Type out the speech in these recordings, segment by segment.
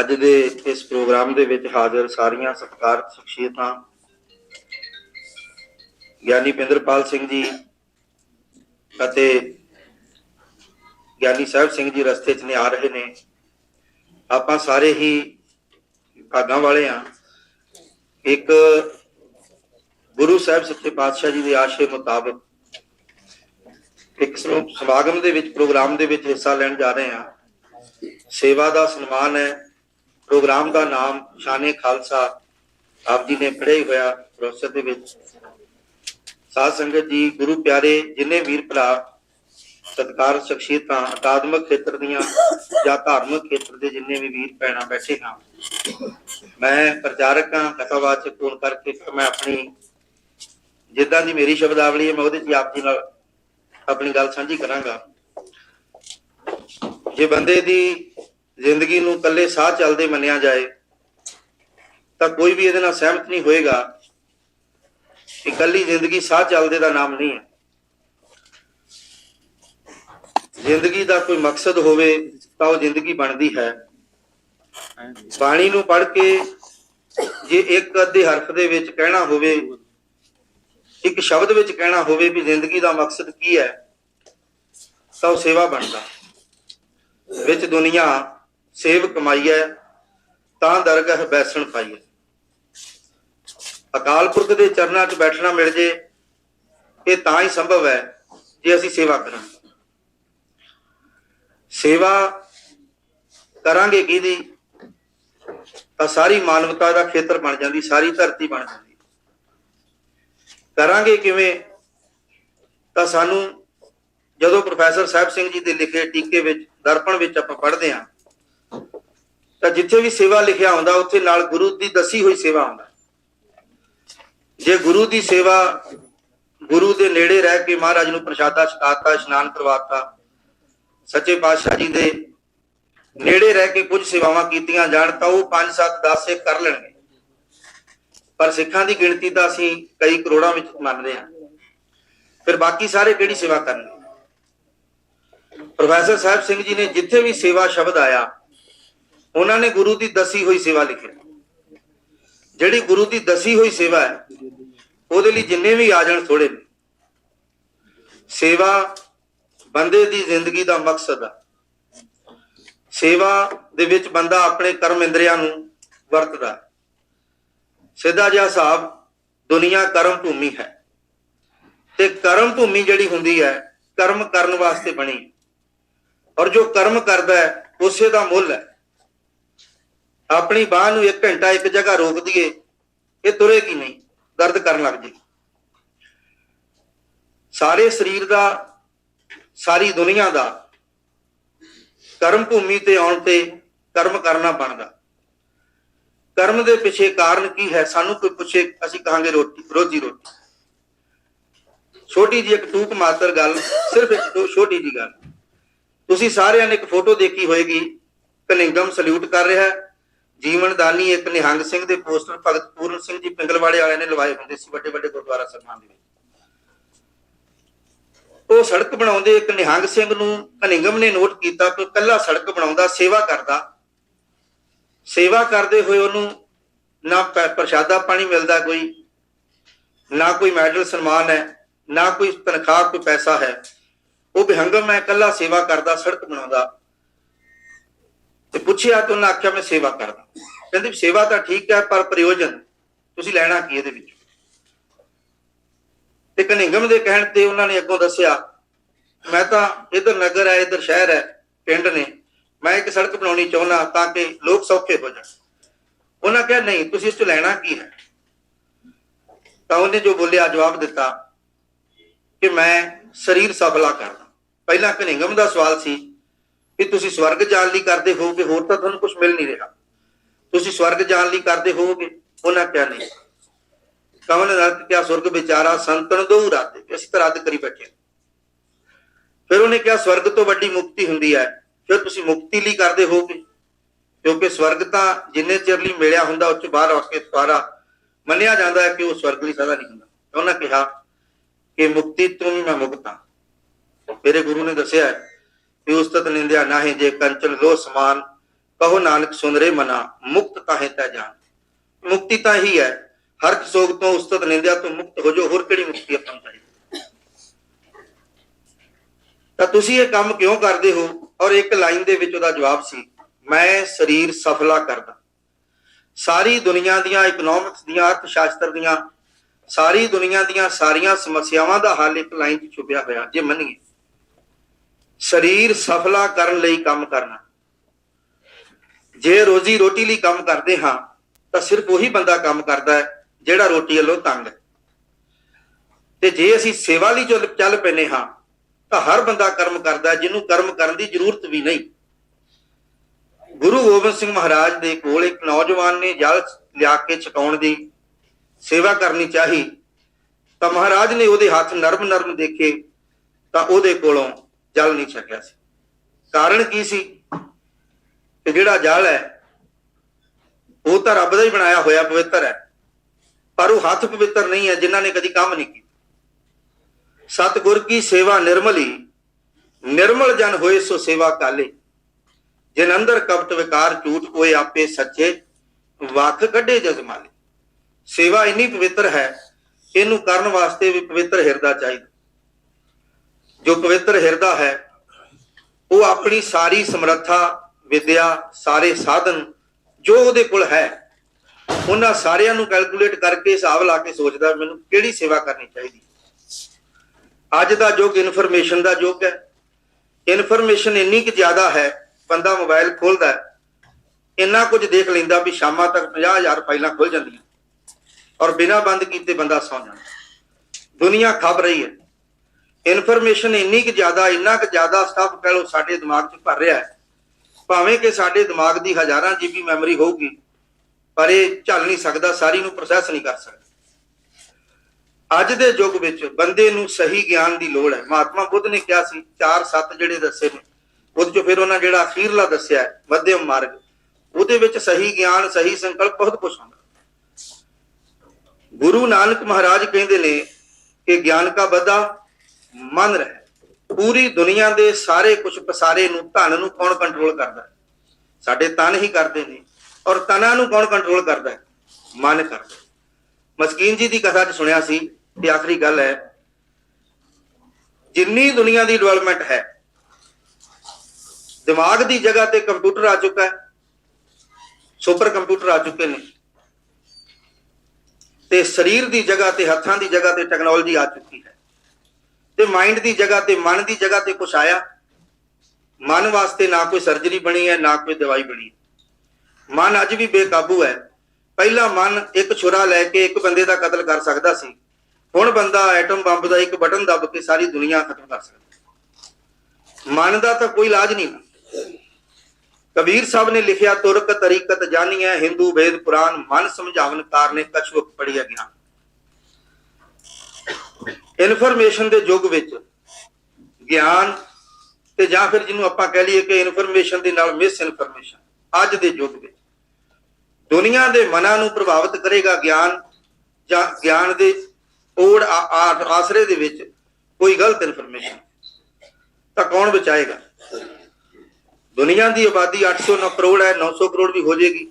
ਅੱਜ ਦੇ ਇਸ ਪ੍ਰੋਗਰਾਮ ਦੇ ਵਿੱਚ ਹਾਜ਼ਰ ਸਾਰੀਆਂ ਸਤਿਕਾਰਤ ਸ਼ਖਸੀਅਤਾਂ, ਗਿਆਨੀ ਪਿੰਦਰਪਾਲ ਸਿੰਘ ਜੀ ਅਤੇ ਗਿਆਨੀ ਸਾਹਿਬ ਸਿੰਘ ਜੀ ਰਸਤੇ 'ਚ ਨੇ, ਆ ਰਹੇ ਨੇ। ਆਪਾਂ ਸਾਰੇ ਹੀ ਭਾਗਾਂ ਵਾਲੇ ਆ ਇੱਕ ਗੁਰੂ ਸਾਹਿਬ ਸੱਚੇ ਪਾਤਸ਼ਾਹ ਜੀ ਦੇ ਆਸ਼ੇ ਮੁਤਾਬਕ ਇੱਕ ਸਮਾਗਮ ਦੇ ਵਿੱਚ, ਪ੍ਰੋਗਰਾਮ ਦੇ ਵਿੱਚ ਹਿੱਸਾ ਲੈਣ ਜਾ ਰਹੇ ਆ ਸੇਵਾ ਦਾ ਸਨਮਾਨ ਹੈ। ਪ੍ਰੋਗਰਾਮ ਦਾ ਨਾਮ ਸ਼ਾਨੇ ਖਾਲਸਾ ਆਪ ਜੀ ਨੇ ਪੜ੍ਹਿਆ ਹੋਇਆ ਪ੍ਰੋਸੈਸ ਦੇ ਵਿੱਚ। ਸਾਧ ਸੰਗਤ ਜੀ, ਗੁਰੂ ਪਿਆਰੇ, ਜਿਨੇ ਵੀਰ ਭਰਾ ਸਤਕਾਰ, ਸ਼ਖਸੀਅਤਾਂ, ਅਕਾਦਮਿਕ ਖੇਤਰ ਦੀਆਂ ਜਾਂ ਧਾਰਮਿਕ ਖੇਤਰ ਦੇ ਜਿੰਨੇ ਵੀ ਵੀਰ ਭੈਣਾਂ ਬੈਠੇ ਹਾਂ, ਮੈਂ ਪ੍ਰਚਾਰਕ ਹਾਂ, ਕਥਾਵਾਚਕ ਹੋਣ ਕਰਕੇ ਮੈਂ ਆਪਣੀ ਜਿੱਦਾਂ ਦੀ ਮੇਰੀ ਸ਼ਬਦਾਵਲੀ ਹੈ, ਮੈਂ ਉਹਦੇ 'ਚ ਆਪ ਜੀ ਨਾਲ ਆਪਣੀ ਗੱਲ ਸਾਂਝੀ ਕਰਾਂਗਾ। ਜੇ ਬੰਦੇ ਦੀ ਜ਼ਿੰਦਗੀ ਨੂੰ ਇਕੱਲੇ ਸਾਹ ਚੱਲਦੇ ਮੰਨਿਆ ਜਾਏ, ਤਾਂ ਕੋਈ ਵੀ ਇਹਦੇ ਨਾਲ ਸਹਿਮਤ ਨਹੀਂ ਹੋਏਗਾ ਕਿ ਇਕੱਲੀ ਜ਼ਿੰਦਗੀ ਸਾਹ ਚੱਲਦੇ ਦਾ ਨਾਮ ਨਹੀਂ ਹੈ। ਜ਼ਿੰਦਗੀ ਦਾ ਕੋਈ ਮਕਸਦ ਹੋਵੇ ਤਾਂ ਉਹ ਜ਼ਿੰਦਗੀ ਬਣਦੀ ਹੈ। ਬਾਣੀ ਨੂੰ ਪੜ੍ਹ ਕੇ ਜੇ ਇੱਕ ਅੱਧੇ ਹਰਫ ਦੇ ਵਿੱਚ ਕਹਿਣਾ ਹੋਵੇ, ਇੱਕ ਸ਼ਬਦ ਵਿੱਚ ਕਹਿਣਾ ਹੋਵੇ ਵੀ ਜ਼ਿੰਦਗੀ ਦਾ ਮਕਸਦ ਕੀ ਹੈ, ਤਾਂ ਉਹ ਸੇਵਾ ਬਣਦਾ। ਵਿੱਚ ਦੁਨੀਆ ਸੇਵ ਕਮਾਈਐ, ਤਾਂ ਦਰਗਾਹ ਬੈਸਣ ਪਾਈਐ। ਅਕਾਲ ਪੁਰਖ ਦੇ ਚਰਨਾਂ 'ਚ ਬੈਠਣਾ ਮਿਲ ਜੇ, ਇਹ ਤਾਂ ਹੀ ਸੰਭਵ ਹੈ ਜੇ ਅਸੀਂ ਸੇਵਾ ਕਰਾਂਗੇ। ਸੇਵਾ ਕਰਾਂਗੇ ਕਿਹਦੀ? ਤਾਂ ਸਾਰੀ ਮਾਨਵਤਾ ਦਾ ਖੇਤਰ ਬਣ ਜਾਂਦੀ, ਸਾਰੀ ਧਰਤੀ ਬਣ ਜਾਂਦੀ। ਕਰਾਂਗੇ ਕਿਵੇਂ? ਤਾਂ ਸਾਨੂੰ ਜਦੋਂ ਪ੍ਰੋਫੈਸਰ ਸਾਹਿਬ ਸਿੰਘ ਜੀ ਦੇ ਲਿਖੇ ਟੀਕੇ ਵਿੱਚ, ਦਰਪਣ ਵਿੱਚ ਆਪਾਂ ਪੜ੍ਹਦੇ ਹਾਂ ਤਾਂ ਜਿੱਥੇ ਵੀ ਸੇਵਾ ਲਿਖਿਆ ਹੁੰਦਾ, ਉੱਥੇ ਨਾਲ ਗੁਰੂ ਦੀ ਦਸੀ ਹੋਈ ਸੇਵਾ ਹੁੰਦਾ। ਜੇ ਗੁਰੂ ਦੀ ਸੇਵਾ ਗੁਰੂ ਦੇ ਨੇੜੇ ਰਹਿ ਕੇ ਮਹਾਰਾਜ ਨੂੰ ਪ੍ਰਸ਼ਾਦਾ ਛਕਾਤਾ, ਇਸ਼ਨਾਨ ਕਰਵਾਤਾ, ਸੱਚੇ ਪਾਤਸ਼ਾਹ ਜੀ ਦੇ ਨੇੜੇ ਰਹਿ ਕੇ ਕੁਝ ਸੇਵਾਵਾਂ ਕੀਤੀਆਂ ਜਾਣ, ਤਾਂ ਉਹ 5 7 10 ਇੱਕ ਕਰ ਲੈਣਗੇ। ਪਰ ਸਿੱਖਾਂ ਦੀ ਗਿਣਤੀ ਤਾਂ ਅਸੀਂ ਕਈ ਕਰੋੜਾਂ ਵਿੱਚ ਮੰਨਦੇ ਹਾਂ। ਫਿਰ ਬਾਕੀ ਸਾਰੇ ਕਿਹੜੀ ਸੇਵਾ ਕਰਨਗੇ? ਪ੍ਰੋਫੈਸਰ ਸਾਹਿਬ ਸਿੰਘ ਜੀ ਨੇ ਜਿੱਥੇ ਵੀ ਸੇਵਾ ਸ਼ਬਦ ਆਇਆ ਉਹਨਾਂ ਨੇ ਗੁਰੂ ਦੀ ਦਸੀ ਹੋਈ ਸੇਵਾ ਲਿਖਿਆ ਜਿਹੜੀ ਗੁਰੂ ਦੀ ਦਸੀ ਹੋਈ ਸੇਵਾ ਹੈ, ਉਹਦੇ ਲਈ ਜਿੰਨੇ ਵੀ ਆ ਜਾਣ ਥੋੜੇ ਨੇ। ਸੇਵਾ ਬੰਦੇ ਦੀ ਜ਼ਿੰਦਗੀ ਦਾ ਮਕਸਦ ਆ। ਸੇਵਾ ਦੇ ਵਿੱਚ ਬੰਦਾ ਆਪਣੇ ਕਰਮ ਇੰਦਰੀਆਂ ਨੂੰ ਵਰਤਦਾ ਸਿੱਧਾ ਜਿਹਾ ਹਿਸਾਬ, ਦੁਨੀਆ ਕਰਮ ਭੂਮੀ ਹੈ। ਤੇ ਕਰਮ ਭੂਮੀ ਜਿਹੜੀ ਹੁੰਦੀ ਹੈ, ਕਰਮ ਕਰਨ ਵਾਸਤੇ ਬਣੀ। ਔਰ ਜੋ ਕਰਮ ਕਰਦਾ ਹੈ, ਉਸੇ ਦਾ ਮੁੱਲ ਹੈ। ਆਪਣੀ ਬਾਹ ਨੂੰ 1 ਘੰਟਾ ਇੱਕ ਜਗ੍ਹਾ ਰੋਕ ਦਈਏ, ਇਹ ਤੁਰੇਗੀ ਨਹੀਂ, ਦਰਦ ਕਰਨ ਲੱਗ ਜੇਗੀ। ਸਾਰੇ ਸਰੀਰ ਦਾ, ਸਾਰੀ ਦੁਨੀਆ ਦਾ ਕਰਮ ਭੂਮੀ ਤੇ ਆਉਣ ਤੇ ਕਰਮ ਕਰਨਾ ਬਣਦਾ। ਕਰਮ ਦੇ ਪਿੱਛੇ ਕਾਰਨ ਕੀ ਹੈ? ਸਾਨੂੰ ਕੋਈ ਪੁੱਛੇ, ਅਸੀਂ ਕਹਾਂਗੇ ਰੋਟੀ, ਰੋਜੀ ਰੋਟੀ। ਛੋਟੀ ਜੀ ਇੱਕ ਟੂਕ ਮਾਤਰ ਗੱਲ, ਸਿਰਫ ਇੱਕ ਛੋਟੀ ਜੀ ਗੱਲ। ਤੁਸੀਂ ਸਾਰਿਆਂ ਨੇ ਇੱਕ ਫੋਟੋ ਦੇਖੀ ਹੋਏਗੀ, ਕਲਿੰਗਮ ਸਲੂਟ ਕਰ ਰਿਹਾ ਹੈ। ਜੀਵਨ ਦਾਨੀ ਇੱਕ ਨਿਹੰਗ ਸਿੰਘ ਦੇ ਪੋਸਟਰ ਭਗਤ ਪੂਰਨ ਸਿੰਘ ਜੀ ਪਿੰਗਲਵਾੜੇ ਵਾਲਿਆਂ ਨੇ ਲਵਾਏ ਹੁੰਦੇ ਸੀ, ਵੱਡੇ ਵੱਡੇ ਗੁਰਦੁਆਰਾ ਸਾਹਿਬਾਨ ਦੇ ਵਿੱਚ। ਉਹ ਸੜਕ ਬਣਾਉਂਦੇ, ਇੱਕ ਨਿਹੰਗ ਸਿੰਘ ਨੂੰ ਕਲਿੰਗਮ ਨੇ ਨੋਟ ਕੀਤਾ ਕਿ ਕੱਲਾ ਸੜਕ ਬਣਾਉਂਦਾ, ਸੇਵਾ ਕਰਦਾ। ਸੇਵਾ ਕਰਦੇ ਹੋਏ ਉਹਨੂੰ ਨਾ ਪ- ਪ੍ਰਸ਼ਾਦਾ ਪਾਣੀ ਮਿਲਦਾ ਕੋਈ, ਨਾ ਕੋਈ ਮੈਡਲ ਸਨਮਾਨ ਹੈ, ਨਾ ਕੋਈ ਤਨਖਾਹ, ਕੋਈ ਪੈਸਾ ਹੈ। ਉਹ ਵਿਹੰਗਮ ਹੈ ਕੱਲਾ ਸੇਵਾ ਕਰਦਾ, ਸੜਕ ਬਣਾਉਂਦਾ। ਤੇ ਪੁੱਛਿਆ ਤੇ ਉਹਨਾਂ ਆਖਿਆ, ਮੈਂ ਸੇਵਾ ਕਰਦਾ। ਕਹਿੰਦੇ, ਸੇਵਾ ਤਾਂ ਠੀਕ ਹੈ, ਪਰ ਪ੍ਰਯੋਜਨ, ਤੁਸੀਂ ਲੈਣਾ ਕੀ ਇਹਦੇ ਵਿੱਚ? ਤੇ ਕਨਿੰਗਮ ਦੇ ਕਹਿਣ ਤੇ ਉਹਨਾਂ ਨੇ ਅੱਗੋਂ ਦੱਸਿਆ, ਮੈਂ ਤਾਂ ਇਧਰ ਨਗਰ ਹੈ, ਇਧਰ ਸ਼ਹਿਰ ਹੈ, ਪਿੰਡ ਨੇ। ਮੈਂ ਇੱਕ ਸੜਕ ਬਣਾਉਣੀ ਚਾਹੁੰਦਾ ਤਾਂ ਕਿ ਲੋਕ ਸੌਖੇ ਹੋ ਜਾਣ। ਉਹਨਾਂ ਕਿਹਾ, ਨਹੀਂ, ਤੁਸੀਂ ਇਸ ਤੋਂ ਲੈਣਾ ਕੀ ਹੈ? ਤਾਂ ਉਹਨੇ ਜੋ ਬੋਲਿਆ, ਜਵਾਬ ਦਿੱਤਾ ਕਿ ਮੈਂ ਸਰੀਰ ਸਫਲਾ ਕਰਦਾ। ਪਹਿਲਾਂ ਕਨਿੰਗਮ ਦਾ ਸਵਾਲ ਸੀ ਕਿ ਤੁਸੀਂ ਸਵਰਗ ਜਾਣ ਲਈ ਕਰਦੇ ਹੋਗੇ ਹੋਰ ਤਾਂ ਤੁਹਾਨੂੰ ਕੁਝ ਮਿਲ ਨਹੀਂ ਰਿਹਾ। ਤੁਸੀਂ ਸਵਰਗ ਜਾਣ ਲਈ ਕਰਦੇ ਹੋਗੇ ਉਹਨਾਂ ਕਿਹਾ ਨਹੀਂ। ਕਮਲ ਰਤ ਕਿਆ ਸੁਰਗ ਵਿਚਾਰਾ ਸੰਤਨ ਦੋ ਰਾਤੇ ਅਸੀਂ ਤਾਂ ਰੱਦ ਕਰੀ ਬੈਠੇ ਫਿਰ ਉਹਨੇ ਕਿਹਾ, ਸਵਰਗ ਤੋਂ ਵੱਡੀ ਮੁਕਤੀ ਹੁੰਦੀ ਹੈ, ਫਿਰ ਤੁਸੀਂ ਮੁਕਤੀ ਲਈ ਕਰਦੇ ਹੋਗੇ ਕਿਉਂਕਿ ਸਵਰਗ ਤਾਂ ਜਿੰਨੇ ਚਿਰ ਲਈ ਮਿਲਿਆ ਹੁੰਦਾ, ਉਹ ਚ ਬਾਹਰ ਆ ਕੇ ਸਾਰਾ ਮੰਨਿਆ ਜਾਂਦਾ ਹੈ ਕਿ ਉਹ ਸਵਰਗ ਲਈ ਸਦਾ ਨਹੀਂ ਹੁੰਦਾ। ਉਹਨਾਂ ਕਿਹਾ ਕਿ ਮੁਕਤੀ ਤੋਂ ਵੀ ਮੈਂ ਮੁਕਤ ਹਾਂ। ਮੇਰੇ ਗੁਰੂ ਨੇ ਦੱਸਿਆ ਹੈ ਨਿੰਦਿਆ ਨਾਹੀਂ ਜੇ ਕੰਚਨ ਲੋ ਸਮਾਨ, ਕਹੋ ਨਾਨਕ ਸੁਨਰੇ ਮਨਾ, ਮੁਕਤ ਤਾਹੇ ਤੈ ਜਾਣ। ਮੁਕਤੀ ਤਾਂ ਹੀ ਹੈ, ਹਰ ਸੋਗ ਤੋਂ ਉਸਤਤ ਨਿੰਦਿਆ ਤੋਂ ਮੁਕਤ ਹੋ ਜੋ ਹੋਰ ਕਿਹੜੀ ਮੁਕਤੀ ਆਪਾਂ ਨੂੰ ਚਾਹੀਦੀ? ਤਾਂ ਤੁਸੀਂ ਇਹ ਕੰਮ ਕਿਉਂ ਕਰਦੇ ਹੋ? ਔਰ ਇੱਕ ਲਾਈਨ ਦੇ ਵਿੱਚ ਉਹਦਾ ਜਵਾਬ ਸੀ, ਮੈਂ ਸਰੀਰ ਸਫਲਾ ਕਰਦਾ। ਸਾਰੀ ਦੁਨੀਆ ਦੀਆਂ ਇਕਨੋਮਿਕਸ ਦੀਆਂ ਅਰਥ ਸ਼ਾਸਤਰ ਦੀਆਂ, ਸਾਰੀ ਦੁਨੀਆ ਦੀਆਂ ਸਾਰੀਆਂ ਸਮੱਸਿਆਵਾਂ ਦਾ ਹੱਲ ਇੱਕ ਲਾਈਨ 'ਚ ਛੁਪਿਆ ਹੋਇਆ, ਜੇ ਮੰਨੀਏ। ਸਰੀਰ ਸਫਲਾ ਕਰਨ ਲਈ ਕੰਮ ਕਰਨਾ। ਜੇ ਰੋਜ਼ੀ ਰੋਟੀ ਲਈ ਕੰਮ ਕਰਦੇ ਹਾਂ, ਤਾਂ ਸਿਰਫ ਉਹੀ ਬੰਦਾ ਕੰਮ ਕਰਦਾ ਹੈ ਜਿਹੜਾ ਰੋਟੀ ਵੱਲੋਂ ਤੰਗ ਹੈ। ਤੇ ਜੇ ਅਸੀਂ ਸੇਵਾ ਲਈ ਚੱਲ ਪੈਨੇ ਹਾਂ, ਤਾਂ ਹਰ ਬੰਦਾ ਕਰਮ ਕਰਦਾ ਜਿਹਨੂੰ ਕਰਮ ਕਰਨ ਦੀ ਜ਼ਰੂਰਤ ਵੀ ਨਹੀਂ। ਗੁਰੂ ਗੋਬਿੰਦ ਸਿੰਘ ਮਹਾਰਾਜ ਦੇ ਕੋਲ ਇੱਕ ਨੌਜਵਾਨ ਨੇ ਜਲ ਲਿਆ ਕੇ ਛਕਾਉਣ ਦੀ ਸੇਵਾ ਕਰਨੀ ਚਾਹੀ, ਤਾਂ ਮਹਾਰਾਜ ਨੇ ਉਹਦੇ ਹੱਥ ਨਰਮ ਨਰਮ ਦੇਖੇ, ਤਾਂ ਉਹਦੇ ਕੋਲੋਂ ਜਲ ਨਹੀਂ ਛਕਿਆ ਸੀ। ਕਾਰਨ ਕੀ ਸੀ? ਕਿ ਜਿਹੜਾ ਜਲ ਹੈ, ਉਹ ਤਾਂ ਰੱਬ ਦਾ ਹੀ ਬਣਾਇਆ ਹੋਇਆ ਪਵਿੱਤਰ ਹੈ। ਪਰ ਉਹ ਹੱਥ ਪਵਿੱਤਰ ਨਹੀਂ ਹੈ, ਜਿਨ੍ਹਾਂ ਨੇ ਕਦੀ ਕੰਮ ਨਹੀਂ ਕੀਤਾ। ਸਤਿਗੁਰ ਕੀ ਸੇਵਾ ਨਿਰਮਲੀ, ਨਿਰਮਲ ਜਨ ਹੋਏ ਸੋ ਸੇਵਾ ਕਾਲੇ। ਜਿਨ ਅੰਦਰ ਕਪਟ ਵਿਕਾਰ ਝੂਠ ਕੋਏ ਆਪੇ ਸੱਚੇ ਵੱਖ ਕੱਢੇ ਜਜ਼ਮਾਲੇ। ਸੇਵਾ ਇੰਨੀ ਪਵਿੱਤਰ ਹੈ, ਇਹਨੂੰ ਕਰਨ ਵਾਸਤੇ ਵੀ ਪਵਿੱਤਰ ਹਿਰਦਾ ਚਾਹੀਦਾ। ਜੋ ਪਵਿੱਤਰ ਹਿਰਦਾ ਹੈ, ਉਹ ਆਪਣੀ ਸਾਰੀ ਸਮਰੱਥਾ, ਵਿਦਿਆ, ਸਾਰੇ ਸਾਧਨ ਜੋ ਉਹਦੇ ਕੋਲ ਹੈ, ਉਹਨਾਂ ਸਾਰਿਆਂ ਨੂੰ ਕੈਲਕੂਲੇਟ ਕਰਕੇ ਹਿਸਾਬ ਲਾ ਕੇ ਸੋਚਦਾ ਮੈਨੂੰ ਕਿਹੜੀ ਸੇਵਾ ਕਰਨੀ ਚਾਹੀਦੀ ਅੱਜ ਦਾ ਯੁੱਗ ਇਨਫੋਰਮੇਸ਼ਨ ਦਾ ਯੁੱਗ ਹੈ। ਇਨਫੋਰਮੇਸ਼ਨ ਇੰਨੀ ਕਿ ਜ਼ਿਆਦਾ ਹੈ, ਬੰਦਾ ਮੋਬਾਈਲ ਖੋਲਦਾ ਇੰਨਾ ਕੁਝ ਦੇਖ ਲੈਂਦਾ ਵੀ ਸ਼ਾਮਾਂ ਤੱਕ 50000 ਫਾਈਲਾਂ ਖੁੱਲ ਜਾਂਦੀਆਂ ਔਰ ਬਿਨਾਂ ਬੰਦ ਕੀਤੇ ਬੰਦਾ ਸੌ ਜਾਂਦਾ। ਦੁਨੀਆ ਖੱਬ ਰਹੀ ਹੈ। ਇਨਫੋਰਮੇਸ਼ਨ ਇੰਨੀ ਕਿ ਜ਼ਿਆਦਾ ਇੰਨਾ ਕਿ ਜ਼ਿਆਦਾ ਸਟਫ ਕਹ ਲਓ ਸਾਡੇ ਦਿਮਾਗ 'ਚ ਭਰ ਰਿਹਾ ਹੈ। ਭਾਵੇਂ ਕਿ ਸਾਡੇ ਦਿਮਾਗ ਦੀ ਹਜ਼ਾਰਾਂ ਜੀਬੀ ਮੈਮਰੀ ਹੋਊਗੀ ਪਰ ਇਹ ਝੱਲ ਨਹੀਂ ਸਕਦਾ ਸਾਰੀ ਨੂੰ ਪ੍ਰੋਸੈਸ ਨਹੀਂ ਕਰ ਸਕਦਾ। ਅੱਜ ਦੇ ਯੁੱਗ ਵਿੱਚ ਬੰਦੇ ਨੂੰ ਸਹੀ ਗਿਆਨ ਦੀ ਲੋੜ ਹੈ। ਮਹਾਤਮਾ ਬੁੱਧ ਨੇ ਕਿਹਾ ਸੀ ਚਾਰ ਸੱਤ ਜਿਹੜੇ ਦੱਸੇ ਨੇ ਉਹਦੇ ਚੋਂ ਫਿਰ ਉਹਨਾਂ ਜਿਹੜਾ ਅਖੀਰਲਾ ਦੱਸਿਆ ਹੈ, ਮੱਧਮ ਮਾਰਗ ਉਹਦੇ ਵਿੱਚ ਸਹੀ ਗਿਆਨ ਸਹੀ ਸੰਕਲਪ ਬਹੁਤ ਕੁਛ ਹੁੰਦਾ। ਗੁਰੂ ਨਾਨਕ ਮਹਾਰਾਜ ਕਹਿੰਦੇ ਨੇ ਕਿ ਗਿਆਨ ਕਾ ਵਧਾ ਮਨ ਰਹਿ। ਪੂਰੀ ਦੁਨੀਆ ਦੇ ਸਾਰੇ ਕੁਝ ਪਸਾਰੇ ਨੂੰ ਧਨ ਨੂੰ ਕੌਣ ਕੰਟਰੋਲ ਕਰਦਾ ਹੈ? ਸਾਡੇ ਤਨ ਹੀ ਕਰਦੇ ਨੇ ਔਰ ਤਨਾਂ ਨੂੰ ਕੌਣ ਕੰਟਰੋਲ ਕਰਦਾ ਹੈ? ਮਨ ਕਰਦਾ ਮਸਕੀਨ ਜੀ ਦੀ ਕਥਾ 'ਚ ਸੁਣਿਆ ਸੀ ਤੇ ਆਖਰੀ ਗੱਲ ਹੈ, ਜਿੰਨੀ ਦੁਨੀਆ ਦੀ ਡਿਵੈਲਪਮੈਂਟ ਹੈ, ਦਿਮਾਗ ਦੀ ਜਗ੍ਹਾ ਤੇ ਕੰਪਿਊਟਰ ਆ ਚੁੱਕਾ ਹੈ ਸੁਪਰ ਕੰਪਿਊਟਰ ਆ ਚੁੱਕੇ ਨੇ, ਤੇ ਸਰੀਰ ਦੀ ਜਗ੍ਹਾ ਤੇ, ਹੱਥਾਂ ਦੀ ਜਗ੍ਹਾ ਤੇ ਟੈਕਨੋਲੋਜੀ ਆ ਚੁੱਕੀ ਹੈ। ਤੇ ਮਾਈਂਡ ਦੀ ਜਗ੍ਹਾ ਤੇ, ਮਨ ਦੀ ਜਗ੍ਹਾ ਤੇ ਕੁਝ ਆਇਆ। ਮਨ ਵਾਸਤੇ ਨਾ ਕੋਈ ਸਰਜਰੀ ਬਣੀ ਹੈ, ਨਾ ਕੋਈ ਦਵਾਈ ਬਣੀ ਮਨ ਅੱਜ ਵੀ ਬੇਕਾਬੂ ਹੈ। ਪਹਿਲਾ ਮਨ ਇੱਕ ਛੁਰਾ ਲੈ ਕੇ ਇੱਕ ਬੰਦੇ ਦਾ ਕਤਲ ਕਰ ਸਕਦਾ ਸੀ। ਹੁਣ ਬੰਦਾ ਐਟਮ ਬੰਬ ਦਾ ਇੱਕ ਬਟਨ ਦੱਬ ਕੇ ਸਾਰੀ ਦੁਨੀਆ ਖਤਮ ਕਰ ਸਕਦਾ ਮਨ ਦਾ ਤਾਂ ਕੋਈ ਇਲਾਜ ਨਹੀਂ ਕਬੀਰ ਸਾਹਿਬ ਨੇ ਲਿਖਿਆ, ਤੁਰਕ ਤਰੀਕਤ ਜਾਣੀਐ ਹਿੰਦੂ ਵੇਦ ਪੁਰਾਨ ਮਨ ਸਮਝਾਵਨ ਕਾਰਨੇ ਕਛੁਕ ਪੜਿਆ ਗਿਆ ਇਨਫੋਰਮੇਸ਼ਨ ਦੇ ਯੁੱਗ ਵਿੱਚ ਗਿਆਨ ਤੇ ਜਾਂ ਫਿਰ ਜਿਹਨੂੰ ਆਪਾਂ ਕਹਿ ਲਈਏ ਕਿ ਇਨਫੋਰਮੇਸ਼ਨ ਦੇ ਨਾਲ ਮਿਸ ਇਨਫੋਰਮੇਸ਼ਨ ਅੱਜ ਦੇ ਯੁੱਗ ਵਿੱਚ। ਦੁਨੀਆ ਦੇ ਮਨਾਂ ਨੂੰ ਪ੍ਰਭਾਵਿਤ ਕਰੇਗਾ ਗਿਆਨ ਜਾਂ ਗਿਆਨ ਦੇ ਓੜ ਆਸਰੇ ਦੇ ਵਿੱਚ ਕੋਈ ਗਲਤ ਇਨਫੋਰਮੇਸ਼ਨ। ਤਾਂ ਕੌਣ ਬਚਾਏਗਾ? ਦੁਨੀਆ ਦੀ ਆਬਾਦੀ 809 ਕਰੋੜ ਹੈ 900 ਕਰੋੜ ਵੀ ਹੋ ਜਾਏਗੀ।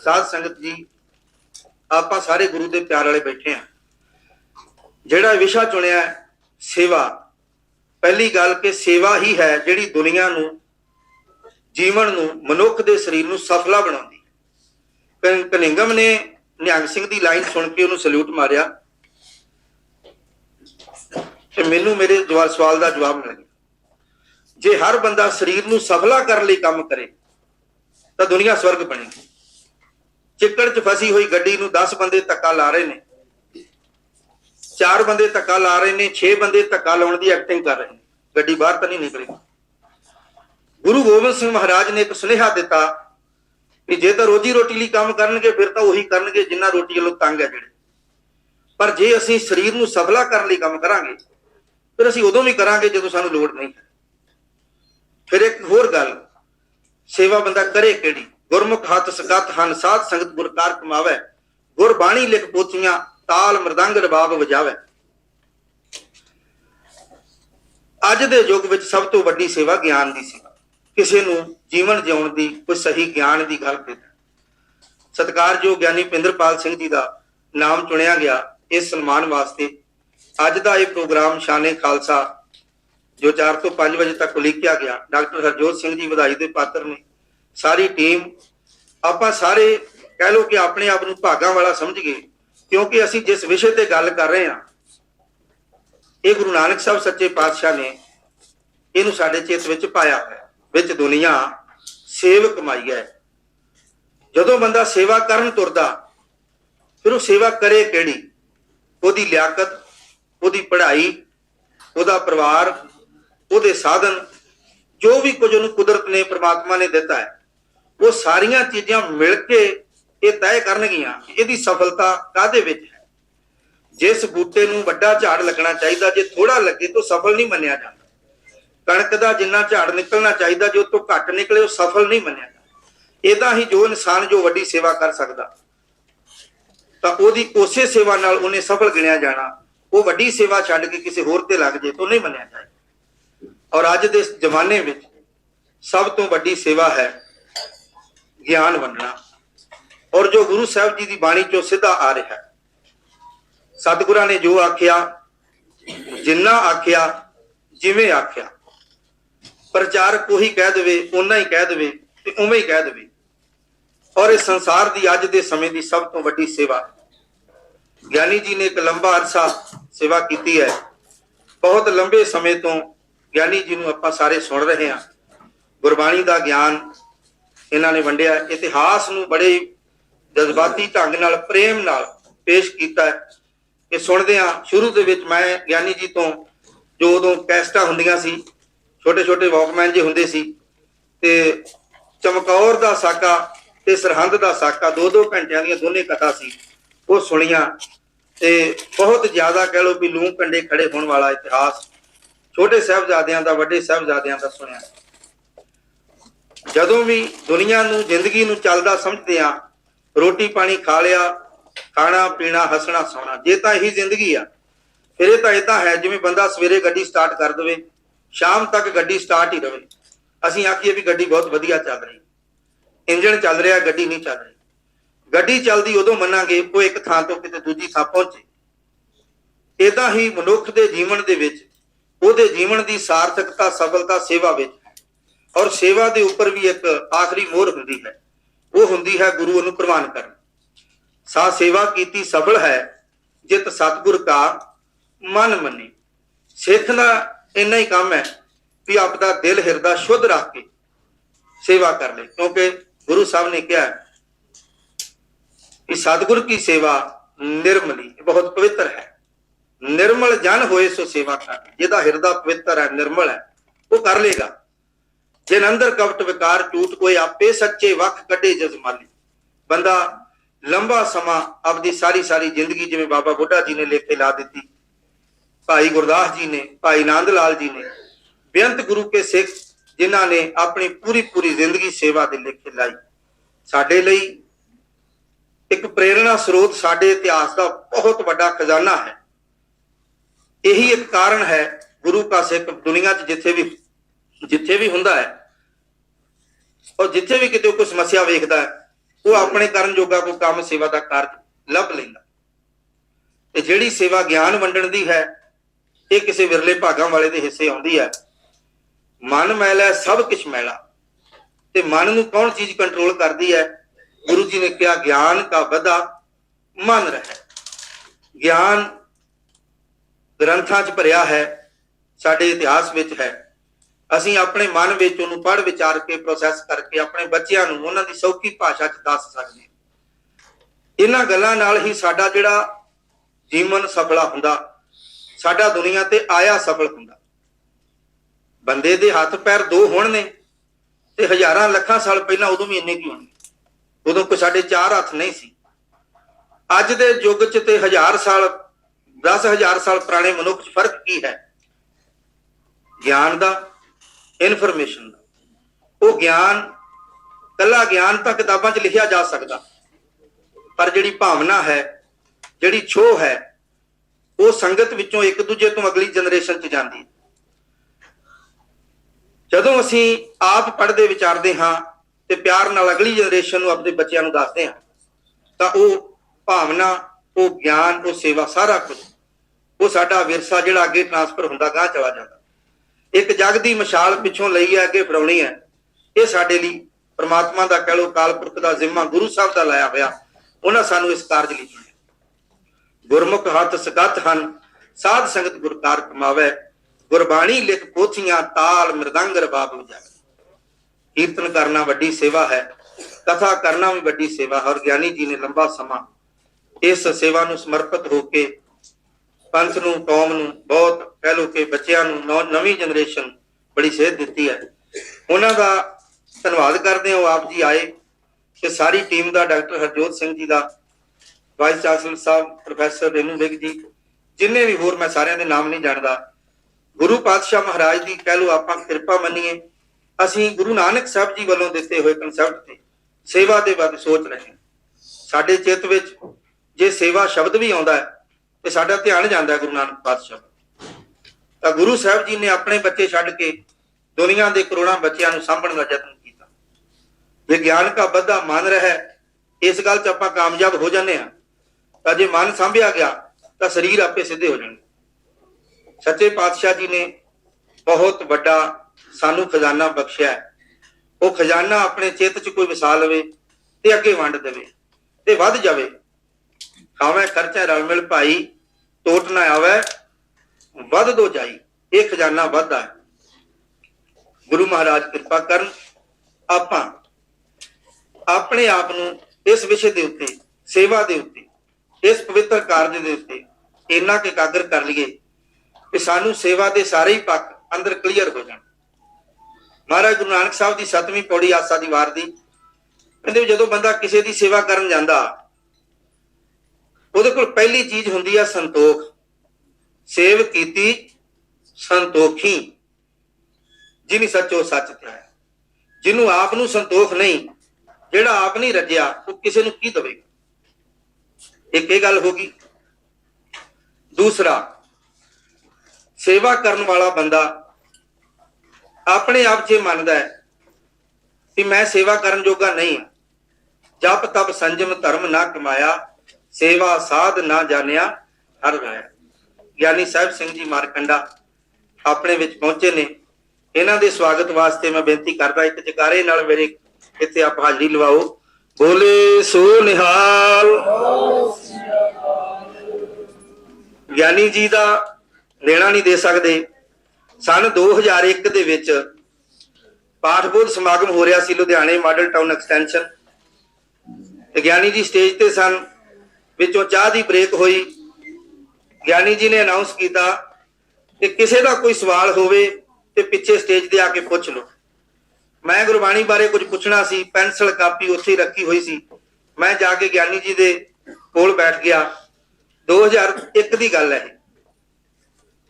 ਸਾਧ ਸੰਗਤ ਜੀ, ਆਪਾਂ ਸਾਰੇ ਗੁਰੂ ਦੇ ਪਿਆਰ ਵਾਲੇ ਬੈਠੇ ਆ ਜਿਹੜਾ ਵਿਸ਼ਾ ਚੁਣਿਆ ਸੇਵਾ। ਪਹਿਲੀ ਗੱਲ ਕਿ ਸੇਵਾ ਹੀ ਹੈ ਜਿਹੜੀ ਦੁਨੀਆ ਨੂੰ, ਜੀਵਨ ਨੂੰ, ਮਨੁੱਖ ਦੇ ਸਰੀਰ ਨੂੰ ਸਫਲਾ ਬਣਾਉਂਦੀ ਹੈ। ਕਨ- ਕਨਿੰਗਮ ਨੇ ਨਿਹੰਗ ਸਿੰਘ ਦੀ ਲਾਈਨ ਸੁਣ ਕੇ ਉਹਨੂੰ ਸਲੂਟ ਮਾਰਿਆ। ਤੇ ਮੈਨੂੰ ਮੇਰੇ ਜਵਾਬ, ਸਵਾਲ ਦਾ ਜਵਾਬ ਮਿਲ ਗਿਆ। ਜੇ ਹਰ ਬੰਦਾ ਸਰੀਰ ਨੂੰ ਸਫਲਾ ਕਰਨ ਲਈ ਕੰਮ ਕਰੇ, ਤਾਂ ਦੁਨੀਆ ਸਵਰਗ ਬਣੇਗੀ ਚਿੱਕੜ 'ਚ ਫਸੀ ਹੋਈ ਗੱਡੀ ਨੂੰ 10 ਬੰਦੇ ਧੱਕਾ ਲਾ ਰਹੇ ਨੇ। ਚਾਰ ਬੰਦੇ ਧੱਕਾ ਲਾ ਰਹੇ ਨੇ 6 ਬੰਦੇ ਧੱਕਾ ਲਾਉਣ ਦੀ ਐਕਟਿੰਗ ਕਰ ਰਹੇ ਨੇ। ਗੱਡੀ ਬਾਹਰ ਤਾਂ ਨਹੀਂ ਨਿਕਲੇਗੀ ਗੁਰੂ ਗੋਬਿੰਦ ਸਿੰਘ ਮਹਾਰਾਜ ਨੇ ਇੱਕ ਸੁਨੇਹਾ ਦਿੱਤਾ ਕਿ ਜੇ ਤਾਂ ਰੋਜੀ ਰੋਟੀ ਲਈ ਕੰਮ ਕਰਨਗੇ, ਫਿਰ ਤਾਂ ਉਹੀ ਕਰਨਗੇ ਜਿੰਨਾ ਰੋਟੀ ਵੱਲੋਂ ਤੰਗ ਹੈ ਜਿਹੜੇ। ਪਰ ਜੇ ਅਸੀਂ ਸਰੀਰ ਨੂੰ ਸਫਲਾ ਕਰਨ ਲਈ ਕੰਮ ਕਰਾਂਗੇ, ਫਿਰ ਅਸੀਂ ਉਦੋਂ ਵੀ ਕਰਾਂਗੇ ਜਦੋਂ ਸਾਨੂੰ ਲੋੜ ਨਹੀਂ ਹੈ। ਫਿਰ ਇੱਕ ਹੋਰ ਗੱਲ, ਸੇਵਾ ਬੰਦਾ ਕਰੇ ਕਿਹੜੀ? ਗੁਰਮੁਖ ਹੱਥ ਸਕਤ ਹਨ, ਸਾਧ ਸੰਗਤ ਗੁਰਕਾਰ ਕਮਾਵੇ। ਗੁਰਬਾਣੀ ਲਿਖ ਪੋਥੀਆਂ ਤਾਲ ਮਰਦੰਗ ਰਬਾਬ ਵਜਾਵੇ। ਅੱਜ ਦੇ ਯੁੱਗ ਵਿੱਚ ਸਭ ਤੋਂ ਵੱਡੀ ਸੇਵਾ ਗਿਆਨ ਦੀ ਸੇਵਾ ਕਿਸੇ ਨੂੰ ਜੀਵਨ ਜਿਉਣ ਦੀ, ਕੋਈ ਸਹੀ ਗਿਆਨ ਦੀ ਗੱਲ ਦਿੰਦਾ ਸਤਿਕਾਰਯੋਗ ਗਿਆਨੀ ਪਿੰਦਰਪਾਲ ਸਿੰਘ ਜੀ ਦਾ ਨਾਮ ਚੁਣਿਆ ਗਿਆ ਇਸ ਸਨਮਾਨ ਵਾਸਤੇ। ਅੱਜ ਦਾ ਇਹ ਪ੍ਰੋਗਰਾਮ ਸ਼ਾਨੇ ਖਾਲਸਾ, ਜੋ 4 ਤੋਂ 5 ਵਜੇ ਤੱਕ ਉਲੀਕਿਆ ਗਿਆ। ਡਾਕਟਰ ਹਰਜੋਤ ਸਿੰਘ ਜੀ ਵਧਾਈ ਦੇ ਪਾਤਰ ਨੇ। ਸਾਰੀ ਟੀਮ, ਆਪਾਂ ਸਾਰੇ ਕਹਿ ਲਓ ਕਿ ਆਪਣੇ ਆਪ ਨੂੰ ਭਾਗਾਂ ਵਾਲਾ ਸਮਝ ਗਏ। ਕਿਉਂਕਿ ਅਸੀਂ ਜਿਸ ਵਿਸ਼ੇ ਤੇ ਗੱਲ ਕਰ ਰਹੇ ਹਾਂ, ਇਹ ਗੁਰੂ ਨਾਨਕ ਸਾਹਿਬ ਸੱਚੇ ਪਾਤਸ਼ਾਹ ਨੇ ਇਹਨੂੰ ਸਾਡੇ ਚੇਤ ਵਿੱਚ ਪਾਇਆ ਹੈ। ਵਿੱਚ ਦੁਨੀਆ ਸੇਵਕ ਮਾਈ ਹੈ। ਜਦੋਂ ਬੰਦਾ ਸੇਵਾ ਕਰਨ ਤੁਰਦਾ, ਫਿਰ ਉਹ ਸੇਵਾ ਕਰੇ ਕਿਹੜੀ? ਉਹਦੀ ਲਿਆਕਤ, ਉਹਦੀ ਪੜ੍ਹਾਈ, ਉਹਦਾ ਪਰਿਵਾਰ, ਉਹਦੇ ਸਾਧਨ, ਜੋ ਵੀ ਕੁਝ ਉਹਨੂੰ ਕੁਦਰਤ ਨੇ, ਪ੍ਰਮਾਤਮਾ ਨੇ ਦਿੱਤਾ ਹੈ, ਉਹ ਸਾਰੀਆਂ ਚੀਜ਼ਾਂ ਮਿਲ ਕੇ ਇਹ ਤੈਅ ਕਰਨਗੀਆਂ ਇਹਦੀ ਸਫਲਤਾ ਕਾਦੇ ਵਿੱਚ ਹੈ? ਜਿਸ ਬੂਟੇ ਨੂੰ ਵੱਡਾ ਝਾੜ ਲੱਗਣਾ ਚਾਹੀਦਾ, ਜੇ ਥੋੜਾ ਲੱਗੇ ਤਾਂ ਸਫਲ ਨਹੀਂ ਮੰਨਿਆ ਜਾਂਦਾ। ਕਣਕ ਦਾ ਜਿੰਨਾ ਝਾੜ ਨਿਕਲਣਾ ਚਾਹੀਦਾ, ਜੇ ਉਹ ਘੱਟ ਨਿਕਲੇ, ਉਹ ਸਫਲ ਨਹੀਂ ਮੰਨਿਆ ਜਾਂਦਾ। ਇਦਾਂ ਹੀ ਜੋ ਇਨਸਾਨ, ਜੋ ਵੱਡੀ ਸੇਵਾ ਕਰ ਸਕਦਾ, ਤਾਂ ਉਹਦੀ ਉਸੇ ਸੇਵਾ ਨਾਲ ਉਹਨੇ ਸਫਲ ਗਿਣਿਆ ਜਾਣਾ। ਉਹ ਵੱਡੀ ਸੇਵਾ ਛੱਡ ਕੇ ਕਿਸੇ ਹੋਰ ਤੇ ਲੱਗ ਜੇ ਤਾਂ ਨਹੀਂ ਮੰਨਿਆ ਜਾਏ ਔਰ ਅੱਜ ਦੇ ਜ਼ਮਾਨੇ ਵਿੱਚ ਸਭ ਤੋਂ ਵੱਡੀ ਸੇਵਾ ਹੈ ਗਿਆਨ ਵੰਡਣਾ। ਔਰ ਜੋ ਗੁਰੂ ਸਾਹਿਬ ਜੀ ਦੀ ਬਾਣੀ ਚੋਂ ਸਿੱਧਾ ਆ ਰਿਹਾ ਹੈ। ਸਤਿਗੁਰਾਂ ਨੇ ਜੋ ਆਖਿਆ, ਜਿੰਨਾ ਆਖਿਆ, ਜਿਵੇਂ ਆਖਿਆ। ਪ੍ਰਚਾਰਕ ਉਹੀ ਕਹਿ ਦੇਵੇ, ਓਨਾ ਹੀ ਕਹਿ ਦੇਵੇ ਤੇ ਉਵੇਂ ਹੀ ਕਹਿ ਦੇਵੇ। ਔਰ ਇਹ ਸੰਸਾਰ ਦੀ ਅੱਜ ਦੇ ਸਮੇਂ ਦੀ ਸਭ ਤੋਂ ਵੱਡੀ ਸੇਵਾ। ਗਿਆਨੀ ਜੀ ਨੇ ਇੱਕ ਲੰਬਾ ਅਰਸਾ ਸੇਵਾ ਕੀਤੀ ਹੈ। ਬਹੁਤ ਲੰਬੇ ਸਮੇਂ ਤੋਂ ਗਿਆਨੀ ਜੀ ਨੂੰ ਆਪਾਂ ਸਾਰੇ ਸੁਣ ਰਹੇ ਹਾਂ। ਗੁਰਬਾਣੀ ਦਾ ਗਿਆਨ ਇਹਨਾਂ ਨੇ ਵੰਡਿਆ। ਇਤਿਹਾਸ ਨੂੰ ਬੜੇ ਜਜ਼ਬਾਤੀ ਢੰਗ ਨਾਲ, ਪ੍ਰੇਮ ਨਾਲ ਪੇਸ਼ ਕੀਤਾ ਹੈ। ਇਹ ਸੁਣਦੇ ਹਾਂ, ਸ਼ੁਰੂ ਦੇ ਵਿੱਚ ਮੈਂ ਗਿਆਨੀ ਜੀ ਤੋਂ ਜੋ ਉਦੋਂ ਕੈਸਟਾਂ ਹੁੰਦੀਆਂ ਸੀ ਛੋਟੇ ਛੋਟੇ ਵਾਕਮੈਨ ਜੀ ਹੁੰਦੇ ਸੀ, ਤੇ ਚਮਕੌਰ ਦਾ ਸਾਕਾ ਤੇ ਸਰਹੰਦ ਦਾ ਸਾਕਾ ਦੋ ਦੋ ਘੰਟਿਆਂ ਦੀਆਂ ਦੋਨੇ ਕਥਾ ਸੀ, ਉਹ ਸੁਣੀਆਂ। ਤੇ ਬਹੁਤ ਜ਼ਿਆਦਾ ਕਹਿ ਲਓ ਵੀ ਲੂੰ ਕੰਡੇ ਖੜੇ ਹੋਣ ਵਾਲਾ ਇਤਿਹਾਸ, ਛੋਟੇ ਸਾਹਿਬਜ਼ਾਦਿਆਂ ਦਾ, ਵੱਡੇ ਸਾਹਿਬਜ਼ਾਦਿਆਂ ਦਾ ਸੁਣਿਆ। ਜਦੋਂ ਵੀ ਦੁਨੀਆ ਨੂੰ, ਜ਼ਿੰਦਗੀ ਨੂੰ ਚੱਲਦਾ ਸਮਝਦੇ ਆ ਰੋਟੀ ਪਾਣੀ ਖਾ ਲਿਆ, ਖਾਣਾ, ਪੀਣਾ, ਹੱਸਣਾ, ਸੌਣਾ, ਜੇ ਤਾਂ ਇਹੀ ਜ਼ਿੰਦਗੀ ਆ। ਫਿਰ ਇਹ ਤਾਂ ਇਹ ਤਾਂ ਹੈ, ਜਿਵੇਂ ਬੰਦਾ ਸਵੇਰੇ ਗੱਡੀ ਸਟਾਰਟ ਕਰ ਦੇਵੇ, ਸ਼ਾਮ ਤੱਕ ਗੱਡੀ ਸਟਾਰਟ ਹੀ ਰਵੇ। ਅਸੀਂ ਆਖੀਏ ਵੀ ਗੱਡੀ ਬਹੁਤ ਵਧੀਆ ਚੱਲ ਰਹੀ। ਇੰਜਣ ਚੱਲ ਰਿਹਾ, ਗੱਡੀ ਨਹੀਂ ਚੱਲ ਰਹੀ। ਗੱਡੀ ਚੱਲਦੀ ਉਦੋਂ ਮੰਨਾਂਗੇ, ਉਹ ਇੱਕ ਥਾਂ ਤੋਂ ਕਿਤੇ ਦੂਜੀ ਥਾਂ ਪਹੁੰਚੇ। ਇਦਾਂ ਹੀ ਮਨੁੱਖ ਦੇ ਜੀਵਨ ਦੇ ਵਿੱਚ, ਉਹਦੇ ਜੀਵਨ ਦੀ ਸਾਰਥਕਤਾ, ਸਫਲਤਾ, ਸੇਵਾ ਵਿੱਚ ਹੈ। ਔਰ ਸੇਵਾ ਦੇ ਉੱਪਰ ਵੀ ਇੱਕ ਆਖਰੀ ਮੋਹਰ ਹੁੰਦੀ ਹੈ। ਉਹ ਹੁੰਦੀ ਹੈ ਗੁਰੂ ਨੂੰ ਪ੍ਰਵਾਨ ਕਰਨ। ਸਾ ਸੇਵਾ ਕੀਤੀ ਸਫਲ ਹੈ, ਜਿਤ ਸਤਿਗੁਰ ਕਾ ਮਨ ਮੰਨੇ। ਸਿੱਖ ਦਾ ਇੰਨਾ ਹੀ ਕੰਮ ਹੈ ਵੀ ਆਪਦਾ ਦਿਲ ਹਿਰਦਾ ਸ਼ੁੱਧ ਰੱਖ ਕੇ ਸੇਵਾ ਕਰ ਲੈ ਕਿਉਂਕਿ ਗੁਰੂ ਸਾਹਿਬ ਨੇ ਕਿਹਾ ਹੈ ਕਿ ਸਤਿਗੁਰ ਕੀ ਸੇਵਾ ਨਿਰਮਲੀ ਬਹੁਤ ਪਵਿੱਤਰ ਹੈ। ਨਿਰਮਲ ਜਨ ਹੋਏ ਸੋ ਸੇਵਾ ਕਰ। ਜਿਹਦਾ ਹਿਰਦਾ ਪਵਿੱਤਰ ਹੈ, ਨਿਰਮਲ ਹੈ, ਉਹ ਕਰ ਲੇਗਾ ਜਿਨ ਅੰਦਰ ਕਪਟ ਵਿਕਾਰ ਟੂਟ ਕੋਈ ਆਪੇ ਸੱਚੇ ਵਕ ਕੱਢੇ ਜਜ਼ਮਾਲੀ ਬੰਦਾ ਲੰਬਾ ਸਮਾਂ ਆਪਦੀ ਸਾਰੀ ਸਾਰੀ ਜ਼ਿੰਦਗੀ ਜਿਵੇਂ ਬਾਬਾ ਬੁੱਢਾ ਜੀ ਨੇ ਲੇਖੇ ਲਾ ਦਿੱਤੀ, ਭਾਈ ਗੁਰਦਾਸ ਜੀ ਨੇ, ਭਾਈ ਨੰਦ ਲਾਲ ਜੀ ਨੇ, ਬੇਅੰਤ ਗੁਰੂ ਕੇ ਸਿੱਖ ਜਿਨ੍ਹਾਂ ਨੇ ਆਪਣੀ ਪੂਰੀ ਪੂਰੀ ਜ਼ਿੰਦਗੀ ਸੇਵਾ ਦੇ ਲੇਖੇ ਲਾਈ। ਸਾਡੇ ਲਈ ਇੱਕ ਪ੍ਰੇਰਣਾ ਸਰੋਤ ਸਾਡੇ ਇਤਿਹਾਸ ਦਾ ਬਹੁਤ ਵੱਡਾ ਖਜ਼ਾਨਾ ਹੈ। ਇਹੀ ਇੱਕ ਕਾਰਨ ਹੈ ਗੁਰੂ ਕਾ ਸਿੱਖ ਦੁਨੀਆ 'ਚ ਜਿੱਥੇ ਵੀ ਜਿੱਥੇ ਵੀ ਹੁੰਦਾ ਹੈ ਔਰ ਜਿੱਥੇ ਵੀ ਕਿਤੇ ਕੋਈ ਸਮੱਸਿਆ ਵੇਖਦਾ ਹੈ, ਉਹ ਆਪਣੇ ਕਰਨ ਜੋਗਾ ਕੋਈ ਕੰਮ ਸੇਵਾ ਦਾ ਕਾਰਜ ਲੱਭ ਲੈਂਦਾ। ਤੇ ਜਿਹੜੀ ਸੇਵਾ ਗਿਆਨ ਵੰਡਣ ਦੀ ਹੈ, ਇਹ ਕਿਸੇ ਵਿਰਲੇ ਭਾਗਾਂ ਵਾਲੇ ਦੇ ਹਿੱਸੇ ਆਉਂਦੀ ਹੈ। ਮਨ ਮੈਲਾ ਸਭ ਕੁਝ ਮੈਲਾ। ਤੇ ਮਨ ਨੂੰ ਕੌਣ ਚੀਜ਼ ਕੰਟਰੋਲ ਕਰਦੀ ਹੈ? ਗੁਰੂ ਜੀ ਨੇ ਕਿਹਾ, ਗਿਆਨ ਦਾ ਵਧਾ, ਮਨ ਰਹਿ। ਗਿਆਨ ਗ੍ਰੰਥਾਂ 'ਚ ਭਰਿਆ ਹੈ, ਸਾਡੇ ਇਤਿਹਾਸ ਵਿੱਚ ਹੈ। ਅਸੀਂ ਆਪਣੇ ਮਨ ਵਿੱਚ, ਉਹਨੂੰ ਪੜ੍ਹ ਵਿਚਾਰ ਕੇ ਪ੍ਰੋਸੈਸ ਕਰਕੇ, ਆਪਣੇ ਬੱਚਿਆਂ ਨੂੰ, ਉਹਨਾਂ ਦੀ ਸੌਖੀ ਭਾਸ਼ਾ 'ਚ ਦੱਸ ਸਕਦੇ ਇਹਨਾਂ ਗੱਲਾਂ ਨਾਲ ਹੀ ਸਾਡਾ ਜਿਹੜਾ ਜੀਵਨ ਸਫਲਾ ਹੁੰਦਾ, ਸਾਡਾ ਦੁਨੀਆ ਤੇ ਆਇਆ ਸਫਲ ਹੁੰਦਾ। ਬੰਦੇ ਦੇ ਹੱਥ ਪੈਰ ਦੋ ਹੋਣ ਨੇ, ਤੇ ਹਜ਼ਾਰਾਂ ਲੱਖਾਂ ਸਾਲ ਪਹਿਲਾਂ ਉਦੋਂ ਵੀ ਇੰਨੇ ਕੀ ਹੋਣਗੇ ਉਦੋਂ ਕੋਈ ਸਾਡੇ ਚਾਰ ਹੱਥ ਨਹੀਂ ਸੀ। ਅੱਜ ਦੇ ਯੁੱਗ 'ਚ ਤੇ ਹਜ਼ਾਰ ਸਾਲ 10000 ਸਾਲ ਪੁਰਾਣੇ ਮਨੁੱਖ 'ਚ ਫ਼ਰਕ ਕੀ ਹੈ? ਗਿਆਨ ਦਾ ਇਨਫੋਰਮੇਸ਼ਨ ਦਾ। ਉਹ ਗਿਆਨ, ਕੱਲਾ ਗਿਆਨ ਤਾਂ ਕਿਤਾਬਾਂ 'ਚ ਲਿਖਿਆ ਜਾ ਸਕਦਾ। ਪਰ ਜਿਹੜੀ ਭਾਵਨਾ ਹੈ, ਜਿਹੜੀ ਛੋਹ ਹੈ, ਉਹ ਸੰਗਤ ਵਿੱਚੋਂ ਇੱਕ ਦੂਜੇ ਤੋਂ ਅਗਲੀ ਜਨਰੇਸ਼ਨ 'ਚ ਜਾਂਦੀ ਹੈ। ਜਦੋਂ ਅਸੀਂ ਆਪ ਪੜ੍ਹਦੇ ਵਿਚਾਰਦੇ ਹਾਂ ਤੇ ਪਿਆਰ ਨਾਲ ਅਗਲੀ ਜਨਰੇਸ਼ਨ ਨੂੰ ਆਪਣੇ ਬੱਚਿਆਂ ਨੂੰ ਦੱਸਦੇ ਹਾਂ, ਤਾਂ ਉਹ ਭਾਵਨਾ, ਉਹ ਗਿਆਨ, ਉਹ ਸੇਵਾ ਸਾਰਾ ਕੁਝ, ਉਹ ਸਾਡਾ ਵਿਰਸਾ ਜਿਹੜਾ ਅੱਗੇ ਟ੍ਰਾਂਸਫਰ ਹੁੰਦਾ ਗਾਂ ਚਲਾ ਜਾਂਦਾ। ਇੱਕ ਜਗ ਦੀ ਮਸ਼ਾਲ ਪਿੱਛੋਂ ਲਈ ਹੈ ਅੱਗੇ ਫੜਾਉਣੀ ਹੈ ਇਹ ਸਾਡੇ ਲਈ ਪ੍ਰਮਾਤਮਾ ਦਾ ਕਹਿ ਲੋ ਕਾਲਪੁਰਖ ਦਾ ਜ਼ਿੰਮਾ ਗੁਰੂ ਸਾਹਿਬ ਦਾ ਲਾਇਆ ਹੋਇਆ। ਉਹਨਾਂ ਸਾਨੂੰ ਇਸ ਕਾਰਜ ਲਈ ਚੁਣਿਆ। ਗੁਰਮੁਖ ਹੱਥ ਸਗਤ ਹਨ, ਸਾਧ ਸੰਗਤ ਗੁਰਕਾਰ ਕਮਾਵੇ। ਗੁਰਬਾਣੀ ਲਿਖ ਪੋਥੀਆਂ, ਤਾਲ, ਮ੍ਰਿਦੰਗ, ਰਬਾਬ ਵਜਾਵੇ ਕੀਰਤਨ ਕਰਨਾ ਵੱਡੀ ਸੇਵਾ ਹੈ। ਕਥਾ ਕਰਨਾ ਵੀ ਵੱਡੀ ਸੇਵਾ ਹੈ। ਔਰ ਗਿਆਨੀ ਜੀ ਨੇ ਲੰਬਾ ਸਮਾਂ ਇਸ ਸੇਵਾ ਨੂੰ ਸਮਰਪਿਤ ਹੋ ਕੇ ਪੰਥ ਨੂੰ, ਕੌਮ ਨੂੰ, ਬਹੁਤ ਕਹਿ ਲੋ ਕਿ ਬੱਚਿਆਂ ਨੂੰ ਨਵੀਂ ਜਨਰੇਸ਼ਨ ਬੜੀ ਸੇਧ ਦਿੱਤੀ ਹੈ। ਉਹਨਾਂ ਦਾ ਧੰਨਵਾਦ ਕਰਦੇ ਹਾਂ ਉਹ ਆਪ ਜੀ ਆਏ ਤੇ ਸਾਰੀ ਟੀਮ ਦਾ, ਡਾਕਟਰ ਹਰਜੋਤ ਸਿੰਘ ਜੀ ਦਾ ਵਾਈਸ ਚਾਂਸਲਰ ਸਾਹਿਬ ਪ੍ਰੋਫੈਸਰ ਰੇਨੂ ਵਿਗ ਜੀ, ਜਿੰਨੇ ਵੀ ਹੋਰ ਮੈਂ ਸਾਰਿਆਂ ਦੇ ਨਾਮ ਨਹੀਂ ਜਾਣਦਾ, ਗੁਰੂ ਪਾਤਸ਼ਾਹ ਮਹਾਰਾਜ ਦੀ ਕਹਿ ਲੋ ਆਪਾਂ ਕਿਰਪਾ ਮੰਨੀਏ, ਅਸੀਂ ਗੁਰੂ ਨਾਨਕ ਸਾਹਿਬ ਜੀ ਵੱਲੋਂ ਦਿੱਤੇ ਹੋਏ ਕਨਸੈਪਟ ਤੇ ਸੇਵਾ ਦੇ ਬਾਰੇ ਸੋਚ ਰਹੇ ਹਾਂ। ਸਾਡੇ ਚਿੱਤ ਵਿੱਚ ਜੇ ਸੇਵਾ ਸ਼ਬਦ ਵੀ ਆਉਂਦਾ ਹੈ ਤੇ ਸਾਡਾ ਧਿਆਨ ਜਾਂਦਾ ਗੁਰੂ ਨਾਨਕ ਪਾਤਸ਼ਾਹ। ਤਾਂ ਗੁਰੂ ਸਾਹਿਬ ਜੀ ਨੇ ਆਪਣੇ ਬੱਚੇ ਛੱਡ ਕੇ ਦੁਨੀਆ ਦੇ ਕਰੋੜਾਂ ਬੱਚਿਆਂ ਨੂੰ ਸਾਂਭਣ ਦਾ ਯਤਨ ਕੀਤਾ। ਵਿਗਿਆਨ ਦਾ ਵੱਧਾ ਮਨ ਰਹਿ, ਇਸ ਗੱਲ 'ਚ ਆਪਾਂ ਕਾਮਯਾਬ ਹੋ ਜਾਂਦੇ ਹਾਂ। ਤਾਂ ਜੇ ਮਨ ਸੰਭਿਆ ਗਿਆ, ਤਾਂ ਸਰੀਰ ਆਪੇ ਸਿੱਧੇ ਹੋ ਜਾਣਗੇ। ਸੱਚੇ ਪਾਤਸ਼ਾਹ ਜੀ ਨੇ ਬਹੁਤ ਵੱਡਾ ਸਾਨੂੰ ਖਜ਼ਾਨਾ ਬਖਸ਼ਿਆ ਉਹ ਖਜ਼ਾਨਾ ਆਪਣੇ ਚਿੱਤ 'ਚ ਕੋਈ ਵਸਾ ਲਵੇ ਤੇ ਅੱਗੇ ਵੰਡ ਦੇਵੇ ਤੇ ਵੱਧ ਜਾਵੇ। ਖਾਵੇਂ ਖਰਚਾ ਰਲ ਮਿਲ ਭਾਈ ਟੋਟ ਨਾ ਆਵੇ, ਵੱਧ ਦੋ ਜਾਈ, ਇਹ ਖਜ਼ਾਨਾ ਵੱਧਦਾ ਗੁਰੂ ਮਹਾਰਾਜ ਕਿਰਪਾ ਕਰਨ, ਆਪਾਂ ਆਪਣੇ ਆਪ ਨੂੰ ਇਸ ਵਿਸ਼ੇ ਦੇ ਉੱਤੇ, ਸੇਵਾ ਦੇ ਉੱਤੇ, ਇਸ ਪਵਿੱਤਰ ਕਾਰਜ ਦੇ ਉੱਤੇ ਇੰਨਾ ਕਿ ਇਕਾਗਰ ਕਰ ਲਈਏ ਕਿ ਸਾਨੂੰ ਸੇਵਾ ਦੇ ਸਾਰੇ ਹੀ ਪੱਖ ਅੰਦਰ ਕਲੀਅਰ ਹੋ ਜਾਣ। ਮਹਾਰਾਜ ਗੁਰੂ ਨਾਨਕ ਸਾਹਿਬ ਦੀ 7ਵੀਂ ਪੌੜੀ ਆਸਾ ਦੀ ਵਾਰ ਦੀ, ਕਹਿੰਦੇ ਵੀ ਜਦੋਂ ਬੰਦਾ ਕਿਸੇ ਦੀ ਸੇਵਾ ਕਰਨ ਜਾਂਦਾ ਉਹਦੇ ਕੋਲ ਪਹਿਲੀ ਚੀਜ਼ ਹੁੰਦੀ ਆ ਸੰਤੋਖ। ਸੇਵ ਕੀਤੀ ਸੰਤੋਖੀ। ਜਿਨੀ ਸੱਚੋ ਸੱਚ ਤੇ ਹੈ। ਜਿਹਨੂੰ ਆਪ ਨੂੰ ਸੰਤੋਖ ਨਹੀਂ, ਜਿਹੜਾ ਆਪ ਨਹੀਂ ਰੱਜਿਆ, ਉਹ ਕਿਸੇ ਨੂੰ ਕੀ ਦਵੇਗਾ? ਇੱਕ ਇਹ ਗੱਲ ਹੋ ਗਈ। ਦੂਸਰਾ, ਸੇਵਾ ਕਰਨ ਵਾਲਾ ਬੰਦਾ ਆਪਣੇ ਆਪ 'ਚ ਮੰਨਦਾ ਹੈ ਕਿ ਮੈਂ ਸੇਵਾ ਕਰਨ ਜੋਗਾ ਨਹੀਂ। ਜਪ, ਤਪ, ਸੰਜਮ, ਧਰਮ ਨਾ ਕਮਾਇਆ ਸੇਵਾ ਸਾਧ ਨਾ ਜਾਣਿਆ ਹਰ ਰਾਇਆ ਗਿਆਨੀ ਸਾਹਿਬ ਸਿੰਘ ਜੀ ਮਾਰਕੰਡਾ ਆਪਣੇ ਵਿੱਚ ਪਹੁੰਚੇ ਨੇ। ਇਹਨਾਂ ਦੇ ਸਵਾਗਤ ਵਾਸਤੇ ਮੈਂ ਬੇਨਤੀ ਕਰਦਾ, ਇੱਕ ਜਕਾਰੇ ਨਾਲ ਮੇਰੇ ਇੱਥੇ ਆਪ ਹਾਜ਼ਰੀ ਲਵਾਓ। ਬੋਲੇ ਸੋ ਨਿਹਾਲ। ਗਿਆਨੀ ਜੀ ਦਾ ਲੈਣਾ ਨਹੀਂ ਦੇ ਸਕਦੇ। ਸਨ 2001 ਦੇ ਵਿੱਚ ਪਾਠਬੋਧ ਸਮਾਗਮ ਹੋ ਰਿਹਾ ਸੀ, ਲੁਧਿਆਣੇ ਮਾਡਲ ਟਾਊਨ ਐਕਸਟੈਂਸ਼ਨ। ਤੇ ਗਿਆਨੀ ਜੀ ਸਟੇਜ ਤੇ ਸਨ। ਵਿੱਚੋਂ ਚਾਹ ਦੀ ਬ੍ਰੇਕ ਹੋਈ। ਗਿਆਨੀ ਜੀ ਨੇ ਅਨਾਉਂਸ ਕੀਤਾ ਕਿ ਕਿਸੇ ਦਾ ਕੋਈ ਸਵਾਲ ਹੋਵੇ ਤੇ ਪਿੱਛੇ ਸਟੇਜ ਤੇ ਆ ਕੇ ਪੁੱਛ ਲਓ। ਮੈਂ ਗੁਰਬਾਣੀ ਬਾਰੇ ਕੁਝ ਪੁੱਛਣਾ ਸੀ ਪੈਨਸਲ ਕਾਪੀ ਉੱਥੇ ਹੀ ਰੱਖੀ ਹੋਈ ਸੀ। ਮੈਂ ਜਾ ਕੇ ਗਿਆਨੀ ਜੀ ਦੇ ਕੋਲ ਬੈਠ ਗਿਆ। 2001 ਦੀ ਗੱਲ ਹੈ ਇਹ।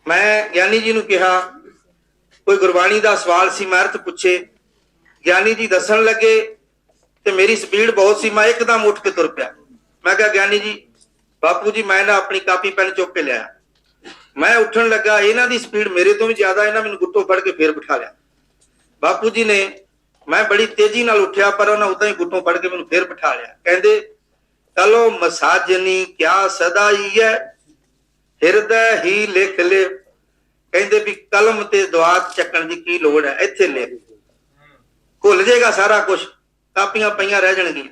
ਮੈਂ ਗਿਆਨੀ ਜੀ ਨੂੰ ਕਿਹਾ, ਕੋਈ ਗੁਰਬਾਣੀ ਦਾ ਸਵਾਲ ਸੀ, ਮੈਂ ਅਰਥ ਪੁੱਛੇ। ਗਿਆਨੀ ਜੀ ਦੱਸਣ ਲੱਗੇ, ਤੇ ਮੇਰੀ ਸਪੀਡ ਬਹੁਤ ਸੀ, ਮੈਂ ਇੱਕਦਮ ਉੱਠ ਕੇ ਤੁਰ ਪਿਆ। ਮੈਂ ਕਿਹਾ, ਗਿਆਨੀ ਜੀ, ਬਾਪੂ ਜੀ, ਮੈਂ ਨਾ ਆਪਣੀ ਕਾਪੀ ਪੈਨ ਚੁੱਕ ਕੇ ਲਿਆ ਮੈਂ ਉੱਠਣ ਲੱਗਾ, ਇਹਨਾਂ ਦੀ ਸਪੀਡ ਮੇਰੇ ਤੋਂ ਵੀ ਜ਼ਿਆਦਾ, ਇਹਨਾਂ ਮੈਨੂੰ ਗੁੱਟੋ ਫੜ ਕੇ ਫੇਰ ਬਿਠਾ ਲਿਆ। ਬਾਪੂ ਜੀ ਨੇ, ਮੈਂ ਬੜੀ ਤੇਜ਼ੀ ਨਾਲ ਉੱਠਿਆ, ਪਰ ਉਹਨਾਂ ਉਦਾਂ ਹੀ ਗੁੱਟੋਂ ਫੜ ਕੇ ਮੈਨੂੰ ਫੇਰ ਬਿਠਾ ਲਿਆ। ਕਹਿੰਦੇ ਕਲੋ ਮਸਾਜਨੀ ਕਿਆ ਸਦਾਈ ਹੈ ਹਿਰਦੈ ਹੀ ਲਿਖ ਲੈ। ਕਹਿੰਦੇ ਵੀ ਕਲਮ ਤੇ ਦੁਆਤ ਚੱਕਣ ਦੀ ਕੀ ਲੋੜ ਹੈ? ਇੱਥੇ ਲਿਖ। ਭੁੱਲ ਜਾਏਗਾ ਸਾਰਾ ਕੁਝ ਕਾਪੀਆਂ ਪਈਆਂ ਰਹਿ ਜਾਣਗੀਆਂ।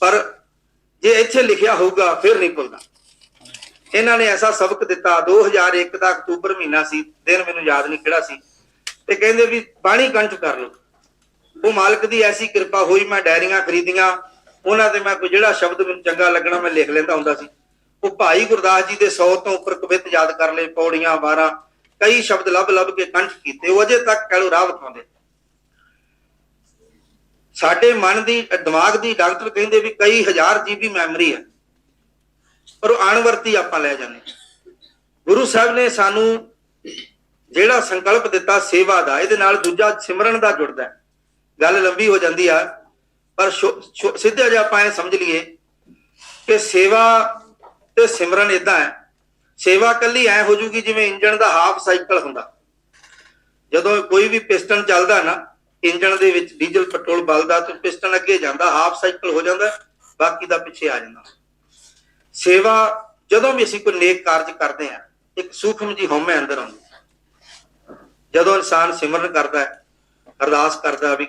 ਪਰ ਜੇ ਇੱਥੇ ਲਿਖਿਆ ਹੋਊਗਾ, ਫਿਰ ਨਹੀਂ ਭੁੱਲਦਾ ਇਹਨਾਂ ਨੇ ਐਸਾ ਸਬਕ ਦਿੱਤਾ 2001 ਦਾ ਅਕਤੂਬਰ ਮਹੀਨਾ ਸੀ, ਦਿਨ ਮੈਨੂੰ ਯਾਦ ਨਹੀਂ ਕਿਹੜਾ ਸੀ। ਤੇ ਕਹਿੰਦੇ ਵੀ ਬਾਣੀ ਕੰਠ ਕਰ ਲਓ। ਉਹ ਮਾਲਕ ਦੀ ਐਸੀ ਕਿਰਪਾ ਹੋਈ, ਮੈਂ ਡਾਇਰੀਆਂ ਖਰੀਦੀਆਂ, ਉਹਨਾਂ ਤੇ ਮੈਂ ਕੋਈ ਜਿਹੜਾ ਸ਼ਬਦ ਮੈਨੂੰ ਚੰਗਾ ਲੱਗਣਾ, ਮੈਂ ਲਿਖ ਲੈਂਦਾ ਹੁੰਦਾ ਸੀ। ਉਹ ਭਾਈ ਗੁਰਦਾਸ ਜੀ ਦੇ 100 ਤੋਂ ਉੱਪਰ ਕਵਿਤ ਯਾਦ ਕਰ ਲਏ, ਪੌੜੀਆਂ, ਵਾਰਾਂ, ਕਈ ਸ਼ਬਦ ਲੱਭ ਲੱਭ ਕੇ ਕੰਠ ਕੀਤੇ, ਉਹ ਅਜੇ ਤੱਕ ਕਹਿ ਲੋ ਰਾਹ ਵਿਖਾਉਂਦੇ। ਸਾਡੇ ਮਨ ਦੀ, ਦਿਮਾਗ ਦੀ ਡਾਕਟਰ ਕਹਿੰਦੇ ਵੀ ਕਈ ਹਜ਼ਾਰ ਜੀਬੀ ਮੈਮਰੀ ਹੈ ਪਰ ਉਹ ਅਣਵਰਤੀ ਆਪਾਂ ਲੈ ਜਾਂਦੇ ਗੁਰੂ ਸਾਹਿਬ ਨੇ ਸਾਨੂੰ ਜਿਹੜਾ ਸੰਕਲਪ ਦਿੱਤਾ ਸੇਵਾ ਦਾ, ਇਹਦੇ ਨਾਲ ਦੂਜਾ ਸਿਮਰਨ ਦਾ ਜੁੜਦਾ ਗੱਲ ਲੰਬੀ ਹੋ ਜਾਂਦੀ ਆ, ਪਰ ਸ਼ੋ- ਸ਼ੋ- ਸਿੱਧਾ ਜਿਹਾ ਆਪਾਂ ਇਹ ਸਮਝ ਲਈਏ ਕਿ ਸੇਵਾ ਤੇ ਸਿਮਰਨ ਇਦਾਂ ਹੈ। ਸੇਵਾ ਕੱਲੀ ਐ ਹੋ ਜੂਗੀ ਜਿਵੇਂ ਇੰਜਣ ਦਾ ਹਾਫ ਸਾਈਕਲ ਹੁੰਦਾ। ਜਦੋਂ ਕੋਈ ਵੀ ਪਿਸਟਨ ਚੱਲਦਾ ਨਾ ਇੰਜਣ ਦੇ ਵਿੱਚ ਡੀਜ਼ਲ, ਪੈਟਰੋਲ, ਬਲਦਾ ਤੇ ਪਿਸਟਨ ਅੱਗੇ ਜਾਂਦਾ, ਹਾਫ ਸਾਈਕਲ ਹੋ ਜਾਂਦਾ, ਬਾਕੀ ਦਾ ਪਿੱਛੇ ਆ ਜਾਂਦਾ। ਸੇਵਾ, ਜਦੋਂ ਵੀ ਅਸੀਂ ਕੋਈ ਨੇਕ ਕਾਰਜ ਕਰਦੇ ਆ ਇੱਕ ਸੂਖਮ ਜੀ ਹਉਮੈ ਅੰਦਰ ਆਉਂਦੀ ਜਦੋਂ ਇਨਸਾਨ ਸਿਮਰਨ ਕਰਦਾ ਹੈ, ਅਰਦਾਸ ਕਰਦਾ ਵੀ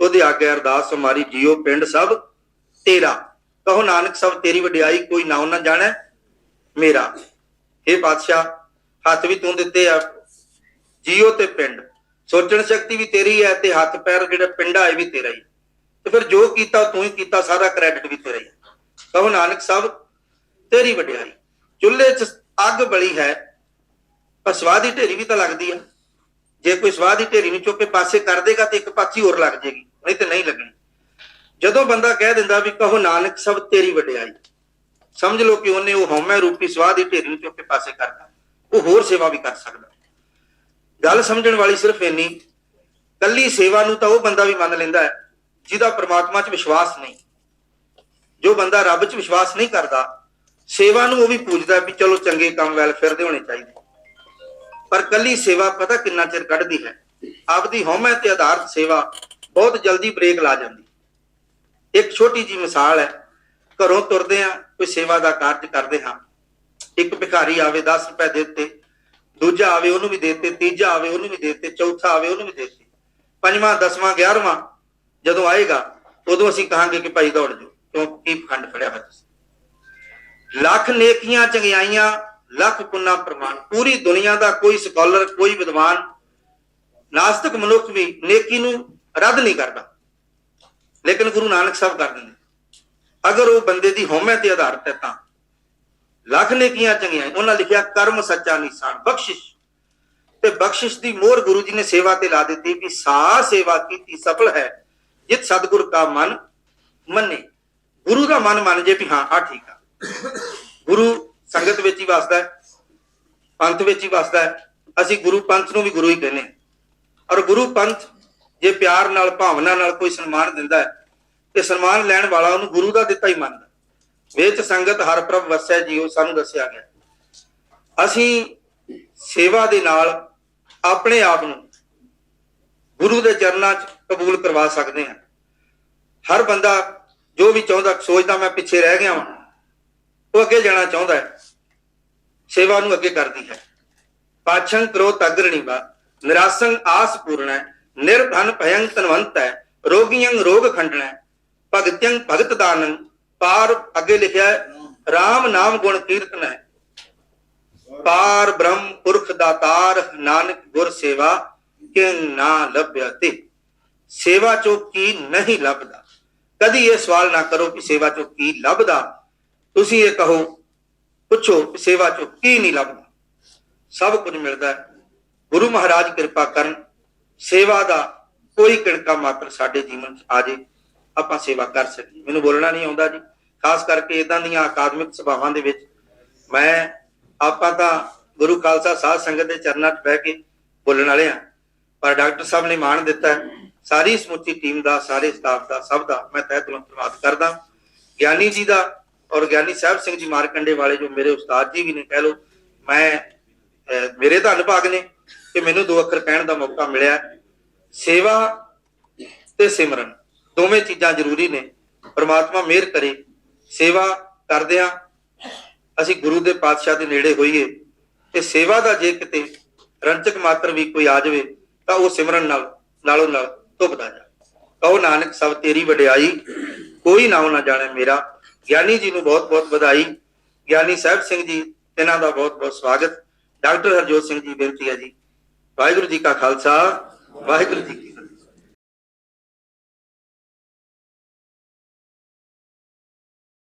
ਉਹਦੇ ਆਗਿਆ ਅਰਦਾਸ ਹਮਾਰੀ ਜੀਓ ਪਿੰਡ ਸਭ ਤੇਰਾ। ਕਹੋ ਨਾਨਕ, ਸਭ ਤੇਰੀ ਵਡਿਆਈ, ਕੋਈ ਨਾ ਨਾ ਜਾਣੈ, ਮੇਰਾ। ਇਹ ਪਾਤਸ਼ਾਹ, ਹੱਥ ਵੀ ਤੂੰ ਦਿੱਤੇ ਆ, ਜੀਓ ਤੇ ਪਿੰਡ। ਸੋਚਣ ਸ਼ਕਤੀ ਵੀ ਤੇਰੀ ਹੈ ਤੇ ਹੱਥ ਪੈਰ ਜਿਹੜਾ ਪਿੰਡਾ ਹੈ ਵੀ ਤੇਰਾ ਹੀ ਤੇ ਫਿਰ ਜੋ ਕੀਤਾ, ਤੂੰ ਹੀ ਕੀਤਾ, ਸਾਰਾ ਕ੍ਰੈਡਿਟ ਵੀ ਤੇਰਾ ਹੀ ਹੈ। ਕਹੋ ਨਾਨਕ ਸਭ ਤੇਰੀ ਵਡਿਆਈ। ਚੁੱਲ੍ਹੇ 'ਚ ਅੱਗ ਬਲੀ ਹੈ, ਪਰ ਸਵਾਦ ਦੀ ਢੇਰੀ ਵੀ ਤਾਂ ਲੱਗਦੀ ਆ ਜੇ ਕੋਈ ਸਵਾਦ ਦੀ ਢੇਰੀ ਨੂੰ ਚੁੱਕ ਪਾਸੇ ਕਰ ਦੇਗਾ ਤੇ ਇੱਕ ਪਾਸੀ ਹੋਰ ਲੱਗ ਜੇਗੀ, ਨਹੀਂ ਤੇ ਨਹੀਂ ਲੱਗਣੀ। ਜਦੋਂ ਬੰਦਾ ਕਹਿ ਦਿੰਦਾ ਵੀ ਕਹੋ ਨਾਨਕ ਸਭ ਤੇਰੀ ਵਡਿਆਈ। ਸਮਝ ਲਓ ਕਿ ਉਹਨੇ ਉਹ ਹਉਮੈ ਰੂਪੀ ਸਵਾਦ ਦੀ ਢੇਰੀ ਨੂੰ ਚੁੱਕ ਪਾਸੇ ਕਰਦਾ ਉਹ ਹੋਰ ਸੇਵਾ ਵੀ ਕਰ ਸਕਦਾ। ਗੱਲ ਸਮਝਣ ਵਾਲੀ ਸਿਰਫ ਇੰਨੀ, ਕੱਲੀ ਸੇਵਾ ਨੂੰ ਤਾਂ ਉਹ ਬੰਦਾ ਵੀ ਮੰਨ ਲੈਂਦਾ ਹੈ, ਜਿਹਦਾ ਪ੍ਰਮਾਤਮਾ 'ਚ ਵਿਸ਼ਵਾਸ ਨਹੀਂ। ਜੋ ਬੰਦਾ ਰੱਬ 'ਚ ਵਿਸ਼ਵਾਸ ਨਹੀਂ ਕਰਦਾ, ਸੇਵਾ ਨੂੰ ਉਹ ਵੀ ਪੂਜਦਾ ਵੀ ਚਲੋ ਚੰਗੇ ਕੰਮ ਵੈਲਫੇਅਰ ਦੇ ਹੋਣੇ ਚਾਹੀਦੇ। ਪਰ ਕੱਲੀ ਸੇਵਾ ਪਤਾ ਕਿੰਨਾ ਚਿਰ ਕੱਢਦੀ ਹੈ? ਆਪਦੀ ਹਉਮੈ ਤੇ ਆਧਾਰਿਤ ਸੇਵਾ ਬਹੁਤ ਜਲਦੀ ਬ੍ਰੇਕ ਲਾ ਜਾਂਦੀ। ਇੱਕ ਛੋਟੀ ਜੀ ਮਿਸਾਲ ਹੈ, ਘਰੋਂ ਤੁਰਦੇ ਆ ਕੋਈ ਸੇਵਾ ਦਾ ਕਾਰਜ ਕਰਦੇ ਹਾਂ। ਇੱਕ ਭਿਖਾਰੀ ਆਵੇ 10 ਰੁਪਏ ਦੇ ਦਿੱਤੇ ਦੂਜਾ ਆਵੇ ਉਹਨੂੰ ਵੀ ਦੇ ਦਿੱਤੇ, ਤੀਜਾ ਆਵੇ ਉਹਨੂੰ ਵੀ ਦੇ ਦਿੱਤੇ, ਚੌਥਾ ਆਵੇ ਉਹਨੂੰ ਵੀ ਦੇ ਦਿੱਤੇ। ਪੰਜਵਾਂ, ਦਸਵਾਂ 11ਵਾਂ ਜਦੋਂ ਆਏਗਾ, ਉਦੋਂ ਅਸੀਂ ਕਹਾਂਗੇ ਕਿ ਭਾਈ ਦੌੜ ਜਾਓ, ਕਿਉਂ ਕੀ ਫੜਿਆ ਹੋਇਆ ਤੁਸੀਂ? ਲੱਖ ਨੇਕੀਆਂ, ਚੰਗਿਆਈਆਂ, ਲੱਖ ਪੁੰਨਾ ਪ੍ਰਮਾਣ, ਪੂਰੀ ਦੁਨੀਆ ਦਾ ਕੋਈ ਸਕਾਲਰ, ਕੋਈ ਵਿਦਵਾਨ, ਨਾਸਤਿਕ ਮਨੁੱਖ ਵੀ ਨੇਕੀ ਨੂੰ ਰੱਦ ਨਹੀਂ ਕਰਦਾ। ਲੇਕਿਨ ਗੁਰੂ ਨਾਨਕ ਸਾਹਿਬ ਕਰ ਦਿੰਦੇ ਅਗਰ ਉਹ ਬੰਦੇ ਦੀ ਹਉਮੈ ਤੇ ਆਧਾਰਿਤ ਹੈ ਤਾਂ। ਲੱਖ ਨੇਕੀਆਂ ਚੰਗੀਆਂ ਉਹਨਾਂ ਲਿਖਿਆ ਕਰਮ ਸੱਚਾ ਨਿਸ਼ਾਨ, ਬਖਸ਼ਿਸ਼। ਤੇ ਬਖਸ਼ਿਸ਼ ਦੀ ਮੋਹਰ ਗੁਰੂ ਜੀ ਨੇ ਸੇਵਾ ਤੇ ਲਾ ਦਿੱਤੀ ਵੀ ਸਾ ਸੇਵਾ ਕੀਤੀ, ਸਫਲ ਹੈ। ਜਿਤ ਸਤਿਗੁਰ ਕਾ ਮਨ ਮੰਨੇ। ਗੁਰੂ ਦਾ ਮਨ ਮੰਨ ਜੇ ਵੀ ਹਾਂ ਆ ਠੀਕ ਆ। ਗੁਰੂ ਸੰਗਤ ਵਿੱਚ ਹੀ ਵਸਦਾ ਹੈ, ਪੰਥ ਵਿੱਚ ਹੀ ਵਸਦਾ ਹੈ। ਅਸੀਂ ਗੁਰੂ ਪੰਥ ਨੂੰ ਵੀ ਗੁਰੂ ਹੀ ਕਹਿੰਦੇ ਹਾਂ। ਔਰ ਗੁਰੂ ਪੰਥ ਜੇ ਪਿਆਰ ਨਾਲ, ਭਾਵਨਾ ਨਾਲ ਕੋਈ ਸਨਮਾਨ ਦਿੰਦਾ ਹੈ, ਤੇ ਸਨਮਾਨ ਲੈਣ ਵਾਲਾ ਉਹਨੂੰ ਗੁਰੂ ਦਾ ਦਿੱਤਾ ਹੀ ਮੰਨਦਾ ਵੇਚ ਸੰਗਤ ਹਰ ਪ੍ਰਭ ਵਸੈ ਜੀਓ ਸਾਨੂੰ ਦੱਸਿਆ ਗਿਆ। ਅਸੀਂ ਸੇਵਾ ਦੇ ਨਾਲ ਆਪਣੇ ਆਪ ਨੂੰ ਗੁਰੂ ਦੇ ਚਰਨਾਂ 'ਚ ਕਬੂਲ ਕਰਵਾ ਸਕਦੇ ਹਾਂ। ਹਰ ਬੰਦਾ ਜੋ ਵੀ ਚਾਹੁੰਦਾ, ਸੋਚਦਾ ਮੈਂ ਪਿੱਛੇ ਰਹਿ ਗਿਆ ਹਾਂ ਉਹ ਅੱਗੇ ਜਾਣਾ ਚਾਹੁੰਦਾ ਹੈ। ਸੇਵਾ ਨੂੰ ਅੱਗੇ ਕਰਦੀ ਹੈ। ਪਾਛੰ ਕਰੋ ਤਗਰਣੀ ਵਾ ਨਿਰਾਸੰ ਆਸ ਹੈ, ਨਿਰਧਨ ਭਯੰ ਤਨਵੰਤ ਹੈ ਰੋਗੀਆਂ ਰੋਗ ਖੰਡਣਾ ਭਗਤਿਯੰ ਭਗਤ ਦਾਨੰ ਪਾਰ ਅੱਗੇ ਲਿਖਿਆ RAM ਨਾਮ ਗੁਣ ਕੀਰਤਨ ਹੈ। ਪਾਰ ਬ੍ਰਹਮ ਪੁਰਖ ਦਾਤਾਰ ਨਾਨਕ ਗੁਰ ਸੇਵਾ ਕਿ ਨਾ ਲੱਭਿਆ ਤੇ ਸੇਵਾ ਚੋਂ ਕੀ ਨਹੀਂ ਲੱਭਦਾ? ਕਦੀ ਇਹ ਸਵਾਲ ਨਾ ਕਰੋ ਕਿ ਸੇਵਾ ਚੋਂ ਕੀ ਲੱਭਦਾ? ਤੁਸੀਂ ਇਹ ਕਹੋ, ਪੁੱਛੋ ਕਿ ਸੇਵਾ ਚੋਂ ਕੀ ਨਹੀਂ ਲੱਭਦਾ? ਸਭ ਕੁਝ ਮਿਲਦਾ ਹੈ। ਗੁਰੂ ਮਹਾਰਾਜ ਕਿਰਪਾ ਕਰਨ, ਸੇਵਾ ਦਾ ਕੋਈ ਕਿਣਕਾ ਮਾਤਰ ਸਾਡੇ ਜੀਵਨ 'ਚ ਆ ਜੇ। ਆਪਾਂ ਸੇਵਾ ਕਰ ਸਕੀਏ। ਮੈਨੂੰ ਬੋਲਣਾ ਨਹੀਂ ਆਉਂਦਾ ਜੀ। ਖਾਸ ਕਰਕੇ ਇਦਾਂ ਦੀਆਂ ਅਕਾਦਮਿਕ ਸਭਾਵਾਂ ਦੇ ਵਿੱਚ ਮੈਂ, ਆਪਾਂ ਤਾਂ ਗੁਰੂ ਖਾਲਸਾ ਸਾਧ ਸੰਗਤ ਦੇ ਚਰਨਾਂ 'ਚ ਬਹਿ ਕੇ ਬੋਲਣ ਵਾਲੇ ਆ ਪਰ ਡਾਕਟਰ ਸਾਹਿਬ ਨੇ ਮਾਣ ਦਿੱਤਾ ਸਾਰੀ ਸਮੁੱਚੀ ਟੀਮ ਦਾ, ਸਾਰੇ ਸਟਾਫ ਦਾ, ਸਭ ਦਾ ਮੈਂ ਤਹਿ ਦਿਲੋਂ ਧੰਨਵਾਦ ਕਰਦਾ ਗਿਆਨੀ ਜੀ ਦਾ ਔਰ ਗਿਆਨੀ ਸਾਹਿਬ ਸਿੰਘ ਜੀ ਮਾਰਕੰਡੇ ਵਾਲੇ ਜੋ ਮੇਰੇ ਉਸਤਾਦ ਜੀ ਵੀ ਨੇ, ਕਹਿ ਲੋ ਮੈਂ ਮੇਰੇ ਤਾਂ ਅਨੁਭਾਗ ਨੇ ਕਿ ਮੈਨੂੰ ਦੋ ਅੱਖਰ ਕਹਿਣ ਦਾ ਮੌਕਾ ਮਿਲਿਆ। ਸੇਵਾ ਤੇ ਸਿਮਰਨ। ਦੋਵੇਂ ਚੀਜ਼ਾਂ ਜ਼ਰੂਰੀ ਨੇ। ਪਰਮਾਤਮਾ ਮਿਹਰ ਕਰੇ, ਸੇਵਾ ਕਰਦਿਆਂ ਅਸੀਂ ਗੁਰੂ ਦੇ ਪਾਤਸ਼ਾਹ ਦੇ ਨੇੜੇ ਹੋਈਏ ਤੇ ਸੇਵਾ ਦਾ ਜੇ ਕਿਤੇ ਰੰਚਕ ਮਾਤਰ ਵੀ ਕੋਈ ਆ ਜਾਵੇ, ਤਾਂ ਉਹ ਸਿਮਰਨ ਨਾਲ, ਨਾਲੋਂ ਨਾਲ ਧੁੱਪਦਾ ਜਾ। ਕਹੋ ਨਾਨਕ, ਸਭ ਤੇਰੀ ਵਡਿਆਈ, ਕੋਈ ਨਾਮ ਨਾ ਜਾਣੇ ਮੇਰਾ। ਗਿਆਨੀ ਜੀ ਨੂੰ ਬਹੁਤ ਬਹੁਤ ਵਧਾਈ। ਗਿਆਨੀ ਸਾਹਿਬ ਸਿੰਘ ਜੀ ਇਹਨਾਂ ਦਾ ਬਹੁਤ ਬਹੁਤ ਸਵਾਗਤ। ਡਾਕਟਰ ਹਰਜੋਤ ਸਿੰਘ ਜੀ, ਬੇਨਤੀ ਹੈ ਜੀ। ਵਾਹਿਗੁਰੂ ਜੀ ਕਾ ਖਾਲਸਾ, ਵਾਹਿਗੁਰੂ ਜੀ